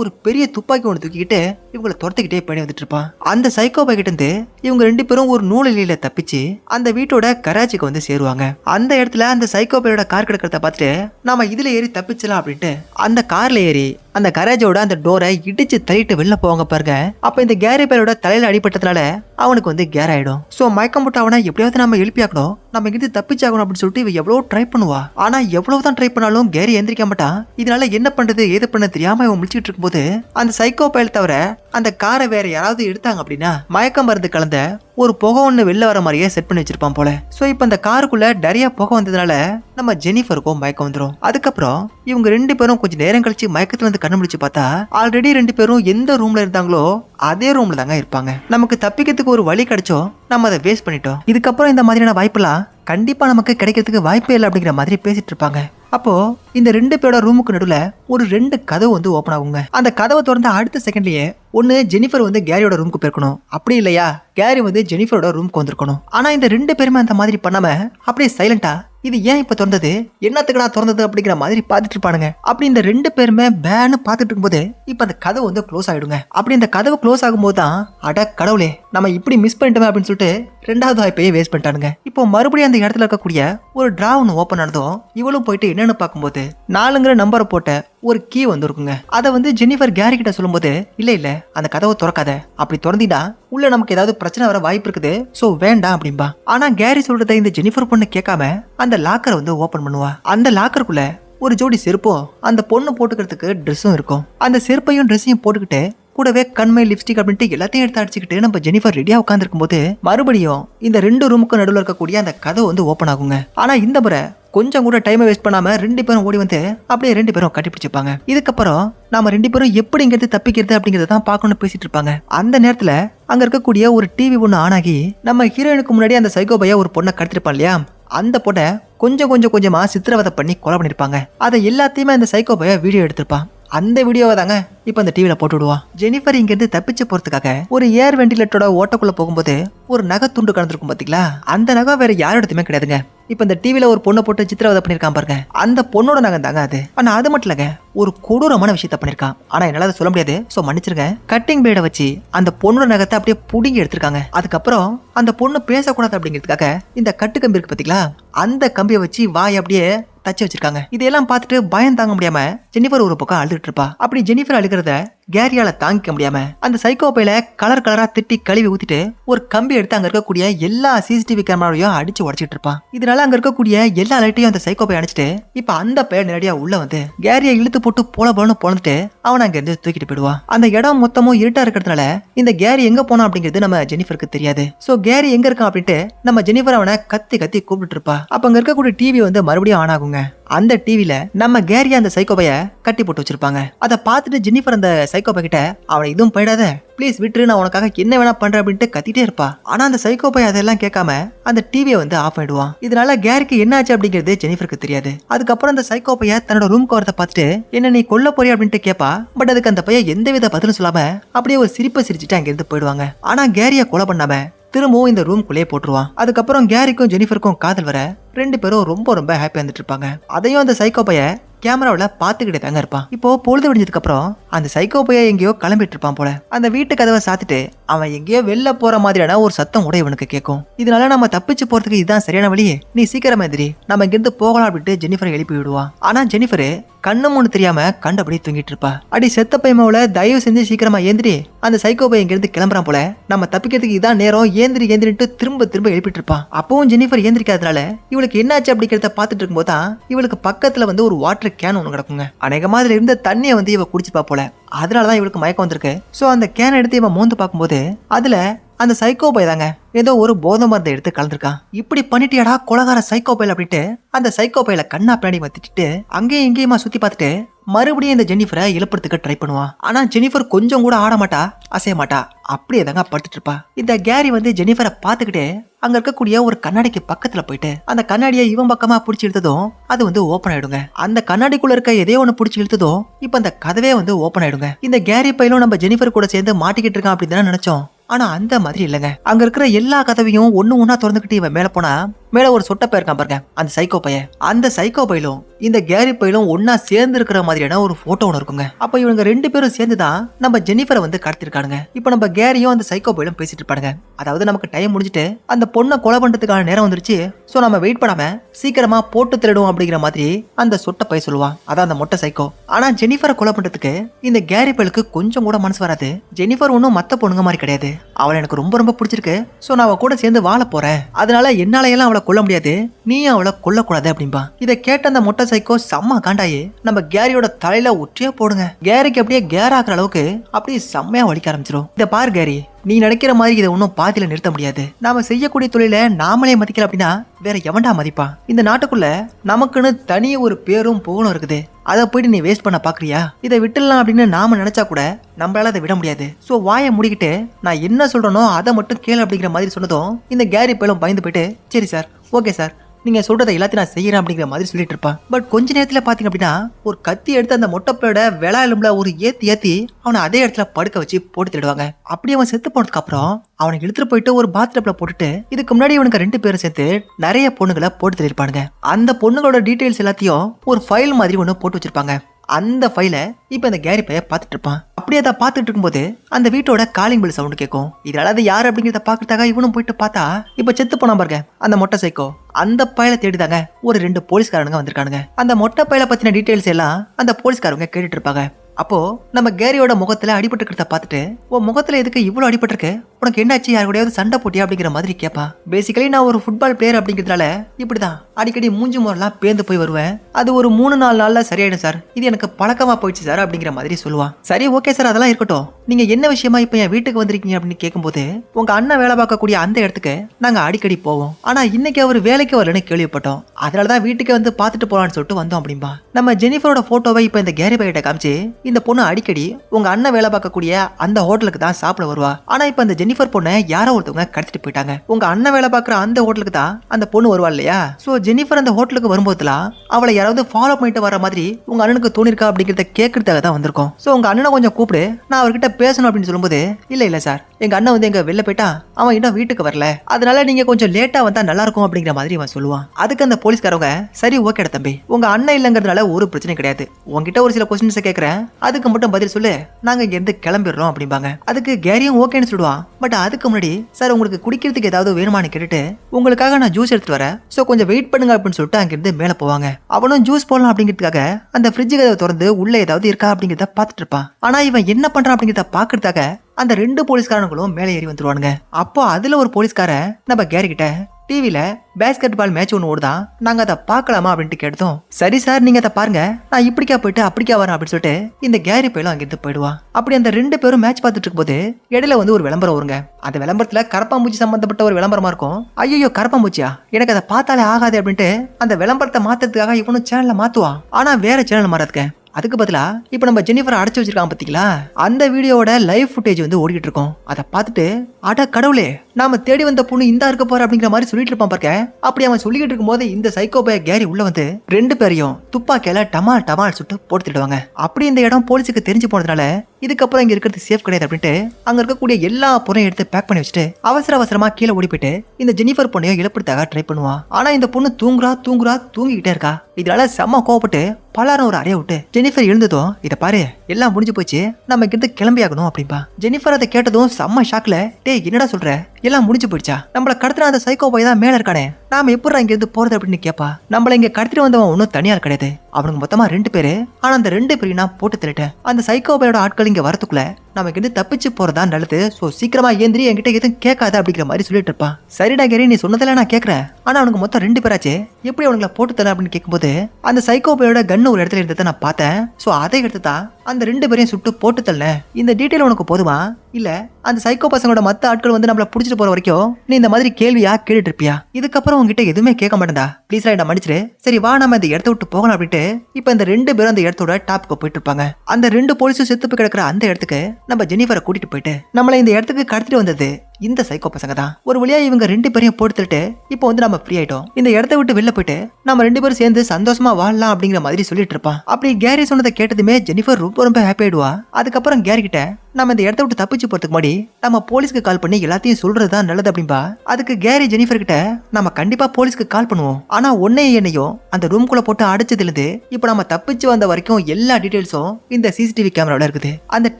ஒரு பெரிய துப்பாக்கி ஒன்று தூக்கிக்கிட்டு இவங்களை துரத்துக்கிட்டே பண்ணி வந்துட்டு இருப்பான். அந்த சைக்கோ கிட்டேருந்து இருந்து இவங்க ரெண்டு பேரும் ஒரு நூலிலையில தப்பிச்சு அந்த வீட்டோட கராச்சிக்கு வந்து சேருவாங்க. அந்த இடத்துல அந்த சைக்கோபையோட கார் கிடக்கிறத பார்த்துட்டு நாம இதுல ஏறி தப்பிச்சலாம் அப்படின்ட்டு அந்த கார்ல ஏறி அந்த கராஜோட அந்த டோரை இடிச்சு தள்ளிட்டு வெளில போவாங்க பாருங்க. அப்ப இந்த கேரி பேரோட தலையில அடிபட்டதுனால அவனுக்கு வந்து கேர் ஆயிடும். சோ மயக்கம் போட்டு அவனை எப்படியாவது நம்ம எழுப்பியாக்கணும் நம்ம இங்கிருந்து தப்பிச்சாகணும் அப்படின்னு சொல்லிட்டு இவ எவ்வளவு ட்ரை பண்ணுவா. ஆனா எவ்வளோ தான் ட்ரை பண்ணாலும் கேரி எந்திரிக்க மாட்டான் இதனால என்ன பண்றது ஏது பண்ண தெரியாம இவன் முடிச்சுட்டு இருக்கும்போது அந்த சைக்கோ பயல் தவிர அந்த காரை வேற யாராவது எடுத்தாங்க அப்படின்னா மயக்கம் மருந்து கலந்த ஒரு புகை ஒன்று வெளில வர மாதிரியே செட் பண்ணி வச்சிருப்பான் போல. ஸோ இப்போ அந்த காருக்குள்ள நிறைய புகை வந்ததுனால நம்ம ஜெனிஃபருக்கும் மயக்கம் வந்துடும் அதுக்கப்புறம் இவங்க ரெண்டு பேரும் கொஞ்சம் நேரம் கழிச்சு மயக்கத்துல வந்து கண்டுபிடிச்சு பார்த்தா ஆல்ரெடி ரெண்டு பேரும் எந்த ரூம்ல இருந்தாங்களோ அதே ரூம்ல தாங்க இருப்பாங்க. நமக்கு தப்பிக்கிறதுக்கு ஒரு வழி கிடைச்சோ நம்ம அதை வேஸ்ட் பண்ணிட்டோம். இதுக்கப்புறம் இந்த மாதிரியான வாய்ப்பெல்லாம் கண்டிப்பா நமக்கு கிடைக்கிறதுக்கு வாய்ப்பே இல்லை அப்படிங்கிற மாதிரி பேசிட்டு இருப்பாங்க. அப்போ இந்த ரெண்டு பேரோட ரூமுக்கு நடுவில் ஒரு ரெண்டு கதவு வந்து ஓப்பன் ஆகுங்க. அந்த கதவை திறந்த அடுத்த செகண்ட்லயே ஒன்னு ஜெனிஃபர் வந்து கேரியோட ரூமுக்கு போயிருக்கணும். அப்படி இல்லையா? கேரி வந்து ஜெனிஃபரோட ரூமுக்கு வந்திருக்கணும். ஆனா இந்த ரெண்டு பேருமே அந்த மாதிரி பண்ணாம அப்படியே சைலண்டா இது ஏன் இப்போ திறந்தது? என்னத்துக்குடா திறந்தது அப்படிங்கிற மாதிரி பார்த்துட்டு இருப்பானுங்க. அப்படி இந்த ரெண்டு பேருமே பேன்னு பார்த்துட்டு இருக்கும்போது இப்போ அந்த கதவு வந்து க்ளோஸ் ஆகிடுங்க அப்படி இந்த கதவு க்ளோஸ் ஆகும்போது தான் அட கடவுளே நம்ம இப்படி மிஸ் பண்ணிட்டோமே அப்படின்னு சொல்லிட்டு ரெண்டாவது வாய்ப்பையே வேஸ்ட் பண்ணிட்டானுங்க. இப்போ மறுபடியும் அந்த இடத்துல இருக்கக்கூடிய ஒரு டிரா ஒன்று ஓப்பன் ஆனதும் இவளும் போயிட்டு என்னென்னு பார்க்கும்போது நாலுங்கிற நம்பரை போட்ட ஒரு கீ வந்திருக்குங்க. அதை வந்து ஜெனிஃபர் கேரி கிட்ட சொல்லும்போது இல்லை இல்லை அந்த கதவை திறக்காத. அப்படி திறந்தீங்கன்னா உள்ள நமக்கு ஏதாவது பிரச்சனை வர வாய்ப்பு இருக்குது. ஸோ வேண்டாம் அப்படின்பா ஆனால் கேரி சொல்றத இந்த ஜெனிஃபர் பொண்ணு கேட்காம அந்த லாக்கரை வந்து ஓப்பன் பண்ணுவா. அந்த லாக்கருக்குள்ள ஒரு ஜோடி செருப்பும் அந்த பொண்ணு போட்டுக்கிறதுக்கு ட்ரெஸ்ஸும் இருக்கும். அந்த செருப்பையும் ட்ரெஸ்ஸையும் போட்டுக்கிட்டு கூடவே கண்மை லிப்ஸ்டிக் அப்படின்ட்டு எல்லாத்தையும் எடுத்து அடிச்சுக்கிட்டு நம்ம ஜெனிஃபர் ரெடியாக உட்காந்துருக்கும் போது மறுபடியும் இந்த ரெண்டு ரூமுக்கும் நடுவில் இருக்கக்கூடிய அந்த கதவு வந்து ஓப்பன் ஆகுங்க. ஆனால் இந்த முறை கொஞ்சம் கூட டைமை வேஸ்ட் பண்ணாம ரெண்டு பேரும் ஓடி வந்து அப்படியே ரெண்டு பேரும் கட்டி பிடிச்சிருப்பாங்க இதுக்கப்புறம் நாம ரெண்டு பேரும் எப்படி இங்கிறது தப்பிக்கிறது அப்படிங்கறத தான் பார்க்கணும்னு பேசிட்டு இருப்பாங்க. அந்த நேரத்துல அங்க இருக்கக்கூடிய ஒரு டிவி ஒன்று ஆன் ஆகி நம்ம ஹீரோயினுக்கு முன்னாடி அந்த சைக்கோபையா ஒரு பொண்ணை கடத்திருப்பான் இல்லையா? அந்த பொண்ணை கொஞ்சம் கொஞ்சம் கொஞ்சமா சித்திரவதை பண்ணி கொலை பண்ணிருப்பாங்க. அதை எல்லாத்தையுமே அந்த சைக்கோபையா வீடியோ எடுத்திருப்பான். அந்த வீடியோவை தாங்க இப்போ அந்த டிவியில் போட்டு விடுவா ஜெனிஃபர் இங்க இருந்து தப்பிச்சு போறதுக்காக ஒரு ஏர் வெண்டிலேட்டரோட ஓட்டக்குள்ள போகும்போது ஒரு நகை துண்டு கலந்துருக்கும் பாத்தீங்களா? அந்த நகை வேற யாரோடதுமே கிடையாதுங்க. இப்போ இந்த டிவியில ஒரு பொண்ணை போட்டு சித்திரவதை பண்ணிருக்கான் பாருங்க. அந்த பொண்ணோட நகை தாங்க அது. ஆனா அது மட்டும் இல்லங்க. ஒரு கொடூரமான விஷயத்த பண்ணிருக்கான் ஆனா என்னால அதை சொல்ல முடியாது. சோ மன்னிச்சிருங்க. கட்டிங் பிளேட வச்சு அந்த பொண்ணோட நகத்தை அப்படியே புடுங்கி எடுத்திருக்காங்க. அதுக்கப்புறம் அந்த பொண்ணு பேசக்கூடாது அப்படிங்கிறதுக்காக இந்த கட்டு கம்பி இருக்கு பாத்தீங்களா? அந்த கம்பியை வச்சு வாய் அப்படியே தச்சு வச்சிருக்காங்க. இதெல்லாம் பார்த்துட்டு பயம் தாங்க முடியாம ஜெனிஃபர் ஒரு பக்கம் அழுதுட்டு இருப்பா. அப்படி ஜெனிஃபர் அழுகிறத கேரியால தாங்கிக்க முடியாம அந்த சைக்கோ பையில கலர் கலரா திட்டி கழுவி ஊத்திட்டு ஒரு கம்பி எடுத்து அங்க இருக்கக்கூடிய எல்லா சிசிடிவி கேமராவையும் அடிச்சு உடச்சிட்டு இருப்பான். இதனால அங்க இருக்கக்கூடிய எல்லா லைட்டையும் அந்த சைக்கோ பை அடிச்சிட்டு இப்ப அந்த பையன் நேரடியா உள்ள வந்து கேரியை இழுத்து போட்டு போல போலன்னு பொழந்துட்டு அவன் அங்க இருந்து தூக்கிட்டு போயிடுவான். அந்த இடம் மொத்தமும் இருட்டா இருக்கிறதுனால இந்த கேரி எங்க போனான் அப்படிங்கிறது நம்ம ஜெனிஃபருக்கு தெரியாது. சோ கேரி எங்க இருக்கான் அப்படின்ட்டு நம்ம ஜெனிஃபர் அவனை கத்தி கத்தி கூப்பிட்டு இருப்பா. அப்ப அங்க இருக்கக்கூடிய டிவி வந்து மறுபடியும் ஆன் ஆகுங்க. அந்த டிவில நம்ம கேரியா அந்த சைக்கோபைய கட்டி போட்டு வச்சிருப்பாங்க. அதை பார்த்துட்டு ஜெனிஃபர் அந்த சைக்கோப்பை கிட்ட அவனை இதுவும் போயிடாத. ப்ளீஸ் விட்டுரு நான் உனக்காக என்ன வேணா பண்றேன் அப்படின்ட்டு கத்திட்டே இருப்பா. ஆனா அந்த சைக்கோபை அதெல்லாம் கேட்காம அந்த டிவியை வந்து ஆஃப் ஆயிடுவான். இதனால கேரிக்கு என்ன ஆச்சு அப்படிங்கிறது ஜெனிஃபருக்கு தெரியாது. அதுக்கப்புறம் அந்த சைக்கோபைய தன்னோட ரூம் வரத பார்த்துட்டு என்ன நீ கொல்ல போறியா? அப்படின்ட்டு கேட்பா பட் அதுக்கு அந்த பையன் எந்தவித பதிலும் சொல்லாம அப்படியே ஒரு சிரிப்பை சிரிச்சுட்டு அங்கிருந்து போயிடுவாங்க. ஆனா கேரிய கொலை பண்ணாம திரும்பவும் இந்த ரூம்குள்ளேயே போட்டுருவான். அதுக்கப்புறம் கேரிக்கும் ஜெனிஃபருக்கும் காதல் வர ரெண்டு பேரும் ரொம்ப ரொம்ப ஹாப்பியா இருந்துட்டு இருப்பாங்க. அதையும் அந்த சைக்கோ பைய கேமராவில் பார்த்துக்கிட்டே தாங்க இருப்பான். இப்போ பொழுது விடிஞ்சதுக்கப்புறம் அந்த சைக்கோ பையா எங்கேயோ கிளம்பிட்டு இருப்பான் போல. அந்த வீட்டு கதவை சாத்திட்டு அவன் எங்கேயோ வெளில போற மாதிரியான ஒரு சத்தம் கூட இவனுக்கு கேட்கும். இதனால நம்ம தப்பிச்சு போறதுக்கு இதுதான் சரியான வழி? நீ சீக்கிரமா எதிரி நம்ம இங்கிருந்து போகலாம் அப்படின்ட்டு ஜெனிஃபரை எழுப்பி விடுவான் ஆனா ஜெனிஃபர் கண்ணு மூணு தெரியாம கண்டபடி தூங்கிட்டு இருப்பா. அடி செத்த பையமாவில தயவு செஞ்சு சீக்கிரமா ஏந்திரி. அந்த சைக்கோ பையன் இங்கிருந்து கிளம்புறான் போல. நம்ம தப்பிக்கிறதுக்கு இதான் நேரம். ஏந்திரி ஏந்திரிட்டு திரும்ப திரும்ப எழுப்பிட்டு இருப்பான். அப்பவும் ஜெனிஃபர் ஏந்திரிக்காதனால இவளுக்கு என்னாச்சு அப்படிங்கிறத பார்த்துட்டு இருக்கும்போது தான் இவளுக்கு பக்கத்துல வந்து ஒரு வாட்டர் கேன் ஒன்று கிடக்குங்க. அநேகமா அதுல இருந்த தண்ணியை வந்து இவ குடிச்சுப்பா போல. அதனால தான் இவளுக்கு மயக்கம் வந்திருக்கு. ஸோ அந்த கேனை எடுத்து இவன் மோந்து பார்க்கும்போது அதுல அந்த சைக்கோ பை தாங்க. ஏதோ ஒரு போதை மருந்தை எடுத்து கலந்துருக்கான். இப்படி பண்ணிட்டியாடா கொலகார சைக்கோ பைல அப்படின்ட்டு அந்த சைக்கோ பையில கண்ணா பின்னாடி மத்திட்டு அங்கேயும் இங்கேயுமா சுத்தி பார்த்துட்டு மறுபடியும் இந்த ஜெனிஃபரை எழுப்புறதுக்கு ட்ரை பண்ணுவான். ஆனா ஜெனிஃபர் கொஞ்சம் கூட ஆட மாட்டா அசைய மாட்டா. அப்படியே தாங்க படுத்துட்டு இருப்பா. இந்த கேரி வந்து ஜெனிஃபரை பார்த்துக்கிட்டே அங்க இருக்கக்கூடிய ஒரு கண்ணாடிக்கு பக்கத்துல போயிட்டு அந்த கண்ணாடியை இவன் பக்கமா பிடிச்சி இழுத்ததும் அது வந்து ஓப்பன் ஆயிடுங்க. அந்த கண்ணாடிக்குள்ள இருக்க எதையோ ஒன்று பிடிச்சி இழுத்ததும் இப்போ அந்த கதவே வந்து ஓப்பன் ஆயிடுங்க. இந்த கேரி பையிலும் நம்ம ஜெனிஃபர் கூட சேர்ந்து மாட்டிக்கிட்டு இருக்கான் அப்படின்னு தானே நினைச்சோம். ஆனா அந்த மாதிரி இல்லைங்க. அங்க இருக்கிற எல்லா கதவையும் ஒன்னு ஒன்னா திறந்துக்கிட்டு இவன் மேல போனா மேல ஒரு சொட்டப்பை இருக்கான் பாருங்க அந்த சைக்கோ பையன். அந்த சைக்கோ பையிலும் இந்த கேரி பையிலும் ஒன்னா சேர்ந்து இருக்கிற மாதிரியான ஒரு போட்டோ ஒன்று இருக்குங்க. அப்ப இவங்க ரெண்டு பேரும் சேர்ந்து தான் நம்ம ஜெனிஃபரை வந்து கடத்திருக்கானுங்க. இப்போ நம்ம கேரியும் அந்த சைக்கோ பையிலும் பேசிட்டு இருப்பானுங்க. அதாவது நமக்கு டைம் முடிஞ்சிட்டு அந்த பொண்ணை கொலை பண்றதுக்கான நேரம் வந்துருச்சு. சோ நம்ம வெயிட் பண்ணாம சீக்கிரமா போட்டு திருடும் அப்படிங்கிற மாதிரி அந்த சொட்ட பை சொல்லுவான். அதான் அந்த மொட்டை சைக்கோ ஆனா ஜெனிஃபரை கொலை பண்றதுக்கு இந்த கேரி பையலுக்கு கொஞ்சம் கூட மனசு வராது. ஜெனிஃபர் ஒன்றும் மத்த பொண்ணுங்க மாதிரி கிடையாது. அவளை எனக்கு ரொம்ப ரொம்ப பிடிச்சிருக்கு. சோ நான் அவ கூட சேர்ந்து வாழ போறேன். அதனால என்னால எல்லாம் அவளை கொல்ல முடியாது. நீயும் அவளை கொல்லக்கூடாது அப்படின்பா இதை கேட்ட அந்த மொட்டை சைக்கோ செம்ம காண்டாயி நம்ம கேரியோட தலையில ஒற்றியா போடுங்க. கேரிக்கு அப்படியே கேர் ஆக்குற அளவுக்கு அப்படியே செம்மையா வலிக்க ஆரம்பிச்சிடும் இதை பாரு கேரி. நீ நினைக்கிற மாதிரி இதை ஒன்றும் பாதியில் நிறுத்த முடியாது. நாம செய்யக்கூடிய தொழிலை நாமளே மதிக்கல அப்படின்னா வேற எவன்டா மதிப்பா? இந்த நாட்டுக்குள்ள நமக்குன்னு தனி ஒரு பேரும் புகழும் இருக்குது. அதை போயிட்டு நீ வேஸ்ட் பண்ண பாக்குறியா? இதை விட்டுடலாம் அப்படின்னு நாம நினைச்சா கூட நம்மளால அதை விட முடியாது. ஸோ வாயை முடிக்கிட்டு நான் என்ன சொல்றேனோ அதை மட்டும் கேளு அப்படிங்கிற மாதிரி சொன்னதும் இந்த கேரி பேலும் பயந்து போயிட்டு சரி சார் ஓகே சார் நீங்க சொல்றதை எல்லாத்தையும் நான் செய்யறேன் அப்படிங்கிற மாதிரி சொல்லிட்டு இருப்பான் பட் கொஞ்ச நேரத்துல பாத்தீங்க அப்படின்னா ஒரு கத்தி எடுத்து அந்த மொட்டைப்பையோட விளா எலும்புல ஒரு ஏத்தி ஏத்தி அவனை அதே இடத்துல படுக்க வச்சு போட்டு திடுவாங்க அப்படி அவன் செத்து போனதுக்கு அப்புறம் அவனை இழுத்துட்டு போயிட்டு ஒரு பாத்ரூப்பில் போட்டுட்டு இதுக்கு முன்னாடி இவனுக்கு ரெண்டு பேரும் சேர்த்து நிறைய பொண்ணுங்களை போட்டு தள்ளிருப்பானுங்க அந்த பொண்ணுங்களோட டீட்டெயில்ஸ் எல்லாத்தையும் ஒரு ஃபைல் மாதிரி ஒன்று போட்டு வச்சிருப்பாங்க. அந்த ஃபைலை இப்போ இந்த கேரி பைய பார்த்துட்டு இருப்பான் அப்படியே அதை பார்த்துட்டு இருக்கும்போது அந்த வீட்டோட காலிங் பில் சவுண்டு கேட்கும். இதனால அது யார் அப்படிங்கிறத பார்க்கறதுக்காக இவனும் போயிட்டு பார்த்தா இப்போ செத்து போனா பாருங்க அந்த மொட்டை சைக்கோ அந்த பயலை தேடிதாங்க ஒரு ரெண்டு போலீஸ்காரனுங்க வந்திருக்கானுங்க. அந்த மொட்டை பயலை பற்றின டீட்டெயில்ஸ் எல்லாம் அந்த போலீஸ்காரங்க கேட்டுட்டு இருப்பாங்க அப்போ நம்ம கேரியோட முகத்துல அடிபட்டுக்கிறத பார்த்துட்டு உன் முகத்துல எதுக்கு இவ்வளவு அடிபட்டிருக்கு? உனக்கு என்னாச்சு? யார் கூடயாவது சண்டை போட்டியா? அப்படிங்கிற மாதிரி கேட்பா. பேசிக்கலி நான் ஒரு ஃபுட்பால் பிளேயர் அப்படிங்கிறதுனால இப்படிதான். அடிக்கடி மூஞ்சி முறைலாம் பேந்து போய் வருவேன். அது ஒரு மூணு நாலு நாள்ல சரியாயிடும் சார். இது எனக்கு பழக்கமா போயிடுச்சு சார் அப்படிங்கிற மாதிரி சொல்லுவான் சரி ஓகே சார் அதெல்லாம் இருக்கட்டும். நீங்க என்ன விஷயமா இப்ப என் வீட்டுக்கு வந்திருக்கீங்க அப்படின்னு கேட்கும்போது உங்க அண்ணன் வேலை பார்க்கக்கூடிய அந்த இடத்துக்கு நாங்க அடிக்கடி போவோம். ஆனா இன்னைக்கு அவர் வேலைக்கு வரலன்னு கேள்விப்பட்டோம். அதனாலதான் வீட்டுக்கு வந்து பார்த்துட்டு போலான்னு சொல்லிட்டு வந்தோம் அப்படின்பா நம்ம ஜெனிஃபரோட போட்டோவை இப்ப இந்த கேரி பையிட்ட காமிச்சு இந்த பொண்ணு அடிக்கடி உங்க அண்ணன் வேலை பார்க்கக்கூடிய அந்த ஹோட்டலுக்கு தான் சாப்பிட வருவா. ஆனா இப்ப அந்த ஜெனிஃபர் பொண்ணை யாரோ ஒருத்தவங்க கடத்திட்டு போயிட்டாங்க. உங்க அண்ணன் வேலை பார்க்குற அந்த ஹோட்டலுக்கு தான் அந்த பொண்ணு வருவா இல்லையா? சோ ஜெனிஃபர் அந்த ஹோட்டலுக்கு வரும்போதுலாம் அவளை யாராவது ஃபாலோ பண்ணிட்டு வர மாதிரி உங்க அண்ணனுக்கு தோணிருக்கா அப்படிங்கிறத கேட்கறதுக்காக தான் வந்திருக்கோம். சோ உங்க அண்ணனை கொஞ்சம் கூப்பிடு. நான் அவர்கிட்ட பேசணும் அப்படின்னு சொல்லும்போது இல்ல இல்ல சார் எங்கள் அண்ணன் வந்து எங்கள் வெளில போயிட்டா அவன் இன்னும் வீட்டுக்கு வரல. அதனால நீங்கள் கொஞ்சம் லேட்டாக வந்தால் நல்லாயிருக்கும் அப்படிங்கிற மாதிரி அவன் சொல்லுவான். அதுக்கு அந்த போலீஸ்காரவங்க சரி ஓகேடா தம்பி. உங்கள் அண்ணன் இல்லைங்கிறதுனால ஒரு பிரச்சனையும் கிடையாது. உங்ககிட்ட ஒரு சில கொஸ்டின்ஸை கேட்குறேன் அதுக்கு மட்டும் பதில் சொல்லு. நாங்கள் இங்கேருந்து கிளம்பிடுறோம் அப்படிம்பாங்க. அதுக்கு கேரியும் ஓகேன்னு சொல்லுவான். பட் அதுக்கு முன்னாடி சார் உங்களுக்கு குடிக்கிறதுக்கு ஏதாவது வேணுமான்னு கேட்டுட்டு உங்களுக்காக நான் ஜூஸ் எடுத்துட்டு வரேன். ஸோ கொஞ்சம் வெயிட் பண்ணுங்க அப்படின்னு சொல்லிட்டு அங்கிருந்து மேலே போவாங்க. அவனும் ஜூஸ் போடலாம் அப்படிங்கிறதுக்காக அந்த ஃப்ரிட்ஜ் கதவை திறந்து உள்ளே ஏதாவது இருக்கா அப்படிங்கிறத பார்த்துட்டு இருப்பான். ஆனால் இவன் என்ன பண்ணுறான் அப்படிங்கிறத பார்க்கறதுக்காக அந்த ரெண்டு போலீஸ்காரனுங்களும் மேலே ஏறி வந்துருவானுங்க. அப்போ அதுல ஒரு போலீஸ்காரன் நம்ம கேரி கிட்ட டிவியில பேஸ்கெட் பால் மேட்ச் ஒன்று ஓடுதான் நாங்க அதை பார்க்கலாமா? அப்படின்ட்டு கேட்டோம் சரி சார் நீங்க அதை பாருங்க. நான் இப்படிக்கா போயிட்டு அப்படிக்கா வரேன் அப்படின்னு சொல்லிட்டு இந்த கேரி போயிலும் அங்கிருந்து போயிடுவான் அப்படி அந்த ரெண்டு பேரும் மேட்ச் பார்த்துட்டு இருக்கும்போது இடையில வந்து ஒரு விளம்பரம் வருங்க. அந்த விளம்பரத்துல கரப்பாம்பூச்சி சம்பந்தப்பட்ட ஒரு விளம்பரமா இருக்கும். ஐயோ கரப்பாம்பூச்சியா? எனக்கு அதை பார்த்தாலே ஆகாது அப்படின்ட்டு அந்த விளம்பரத்தை மாத்துறதுக்காக இவனும் சேனல்ல மாத்துவான். ஆனா வேற சேனல் மாறதுக்கு அதுக்கு பதிலாக இப்போ நம்ம ஜெனிஃபர் அடைச்சி வச்சிருக்காங்க பார்த்தீங்களா அந்த வீடியோவோட லைவ் ஃபுட்டேஜ் வந்து ஓடிட்டு இருக்கோம். அதை பார்த்துட்டு அட கடவுளே நாம தேடி வந்த பொண்ணு இந்தா இருக்க போற அப்படிங்கிற மாதிரி சொல்லிட்டு இருப்பான் பாருக்க அப்படி அவன் சொல்லிட்டு இருக்கும்போது இந்த சைக்கோபய கேரி உள்ள வந்து ரெண்டு பேரையும் துப்பாக்கியால டமால் டமால் சுட்டு போட்டுடுவாங்க அப்படி இந்த இடம் போலீஸுக்கு தெரிஞ்சு போனதுனால இதுக்கப்புறம் இங்க இருக்கிறது சேஃப் கிடையாது அப்படின்ட்டு அங்க இருக்கக்கூடிய எல்லா பொருளையும் எடுத்து பேக் பண்ணி வச்சுட்டு அவசர அவசரமா கீழே ஓடி போயிட்டு இந்த ஜெனிஃபர் பொண்ணையும் இழப்படுத்தாக ட்ரை பண்ணுவான். ஆனா இந்த பொண்ணு தூங்குறா தூங்குறா தூங்கிக்கிட்டே இருக்கா. இதனால செம்ம கோவப்பட்டு பலாரம் ஒரு அறைய விட்டு ஜெனிஃபர் எழுந்ததும் இதை பாரு எல்லாம் முடிஞ்சு போச்சு நம்ம கிட்ட கிளம்பி ஆகணும் அப்படின்பா ஜெனிஃபர் அதை கேட்டதும் செம்ம ஷாக்ல டேய் என்னடா சொல்ற? எல்லாம் முடிஞ்சு போயிடுச்சா? நம்மள கடத்தின அந்த சைக்கோ போய் தான் மேல இருக்கானே நாம எப்படி இங்க இருந்து போறது அப்படின்னு கேப்பா. நம்மள இங்க கடத்திட்டு வந்தவன் ஒன்னும் தனியார் கிடையாது. அவனுக்கு மொத்தமா ரெண்டு பேரு. ஆனா அந்த ரெண்டு பேரையும் நான் போட்டு திருட்டேன் அந்த சைக்கோ பையோட ஆட்கள் இங்க வரத்துக்குள்ள நம்ம தப்பிச்சு போறதா நல்லது ஸோ சீக்கிரமா ஏந்திரி என்கிட்ட எதுவும் கேட்காத அப்படிங்கிற மாதிரி சொல்லிட்டு இருப்பான். சரிடா கேரி நீ சொன்னதெல்லாம் நான் கேட்கறேன். ஆனா அவனுக்கு மொத்தம் ரெண்டு பேராச்சு. எப்படி அவனுங்களை போட்டு தரேன்? அப்படின்னு கேட்கும்போது அந்த சைக்கோபையோட கன்று ஒரு இடத்துல இருந்ததை நான் பார்த்தேன். ஸோ அதை எடுத்து தான் அந்த ரெண்டு பேரையும் சுட்டு போட்டு தள்ள இந்த டீட்டெயில் உனக்கு போதுமா? இல்ல அந்த சைக்கோ பசங்களோட மத்த ஆட்கள் வந்து நம்மள புடிச்சிட்டு போற வரைக்கும் நீ இந்த மாதிரி கேள்வியா கேட்டுட்டு இருப்பியா? இதுக்கப்புறம் உங்ககிட்ட எதுவுமே கேட்க மாட்டேன்டா. ப்ளீஸ் என்ன மன்னிச்சிரு. சரி வா நம்ம இந்த இடத்த விட்டு போகணும் அப்படின்ட்டு இப்ப இந்த ரெண்டு பேரும் அந்த இடத்தோட டாப்புக்கு போயிட்டு இருப்பாங்க. அந்த ரெண்டு போலீஸும் செத்து போய் கிடக்குற அந்த இடத்துக்கு நம்ம ஜெனிஃபரை கூட்டிட்டு போயிட்டு நம்மளை இந்த இடத்துக்கு கடத்திட்டு வந்தது. இந்த சைக்கோ பசங்க தான் ஒரு வழியா இவங்க ரெண்டு பேரையும் போட்டுட்டு இப்போ வந்து நம்ம ஃப்ரீ ஆயிட்டோம். இந்த இடத்த விட்டு வெளில போயிட்டு நம்ம ரெண்டு பேரும் சேர்ந்து சந்தோஷமா வாழலாம் அப்படிங்கிற மாதிரி சொல்லிட்டு இருப்பான். அப்படி கேரி சொன்னதை கேட்டதுமே ஜெனிஃபர் ரொம்ப ரொம்ப ஹாப்பி ஆயிடுவா. அதுக்கப்புறம் கேரி கிட்ட நம்ம இந்த இடத்த விட்டு தப்பிச்சு போறதுக்கு முன்னாடி நம்ம போலீஸ்க்கு கால் பண்ணி எல்லாத்தையும் சொல்றது தான் நல்லது அப்படின்பா. அதுக்கு கேரி ஜெனிஃபர் கிட்ட நம்ம கண்டிப்பா போலீஸ்க்கு கால் பண்ணுவோம். ஆனா ஒன்னையும் என்னையும் அந்த ரூம்குள்ள போட்டு அடைச்சதுல இருந்து இப்போ நம்ம தப்பிச்சு வந்த வரைக்கும் எல்லா டீடைல்ஸும் இந்த சிசிடிவி கேமராவில் இருக்குது. அந்த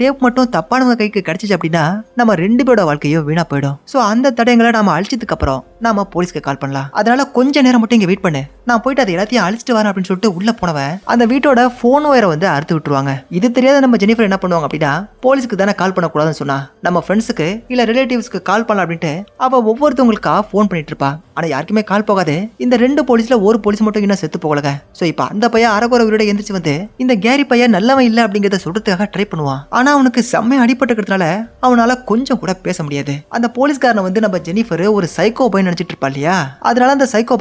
டேப் மட்டும் தப்பானவங்க கைக்கு கிடைச்சிச்சு அப்படின்னா நம்ம ரெண்டு பேரோட வாழ்க்கையும் வீணா போயிடும். ஸோ அந்த தடயங்களை நம்ம அழிச்சதுக்கப்புறம் நாம போலீஸ்க்கு கால் பண்ணலாம். அதனால கொஞ்ச நேரம் மட்டும் இங்க வெயிட் பண்ணு. நான் போயிட்டு அதை எல்லாத்தையும் அழிச்சிட்டு வரேன் அப்படின்னு சொல்லிட்டு உள்ள போனவன் அந்த வீட்டோட போன் ஒயரை வந்து அறுத்து விட்டுருவாங்க. இது தெரியாத நம்ம ஜெனிஃபர் என்ன பண்ணுவாங்க அப்படின்னா போலீஸ்க்கு தானே கால் பண்ணக்கூடாதுன்னு சொன்னா நம்ம ஃப்ரெண்ட்ஸுக்கு இல்ல ரிலேட்டிவ்ஸ்க்கு கால் பண்ணலாம் அப்படின்ட்டு அவ ஒவ்வொருத்தவங்களுக்கா ஃபோன் பண்ணிட்டு இருப்பா. ஆனா யாருக்குமே கால் போகாது. இந்த ரெண்டு போலீஸ்ல ஒரு போலீஸ் மட்டும் இன்னும் செத்து போகலங்க. சோ இப்போ அந்த பையன் அறகுற உயிரோட எந்திரிச்சு வந்து இந்த கேரி பையன் நல்லவன் இல்ல அப்படிங்கறத சொல்றதுக்காக ட்ரை பண்ணுவான். ஆனா அவனுக்கு செம்மையா அடிபட்டுக்கிறதுனால அவனால கொஞ்சம் கூட பேச முடியாது. அந்த போலீஸ்காரனை வந்து நம்ம ஜெனிஃபர் ஒரு சைக்கோ பையன் நினச்சிட்டு இருப்பா இல்லையா? அதனால அந்த சைக்கோ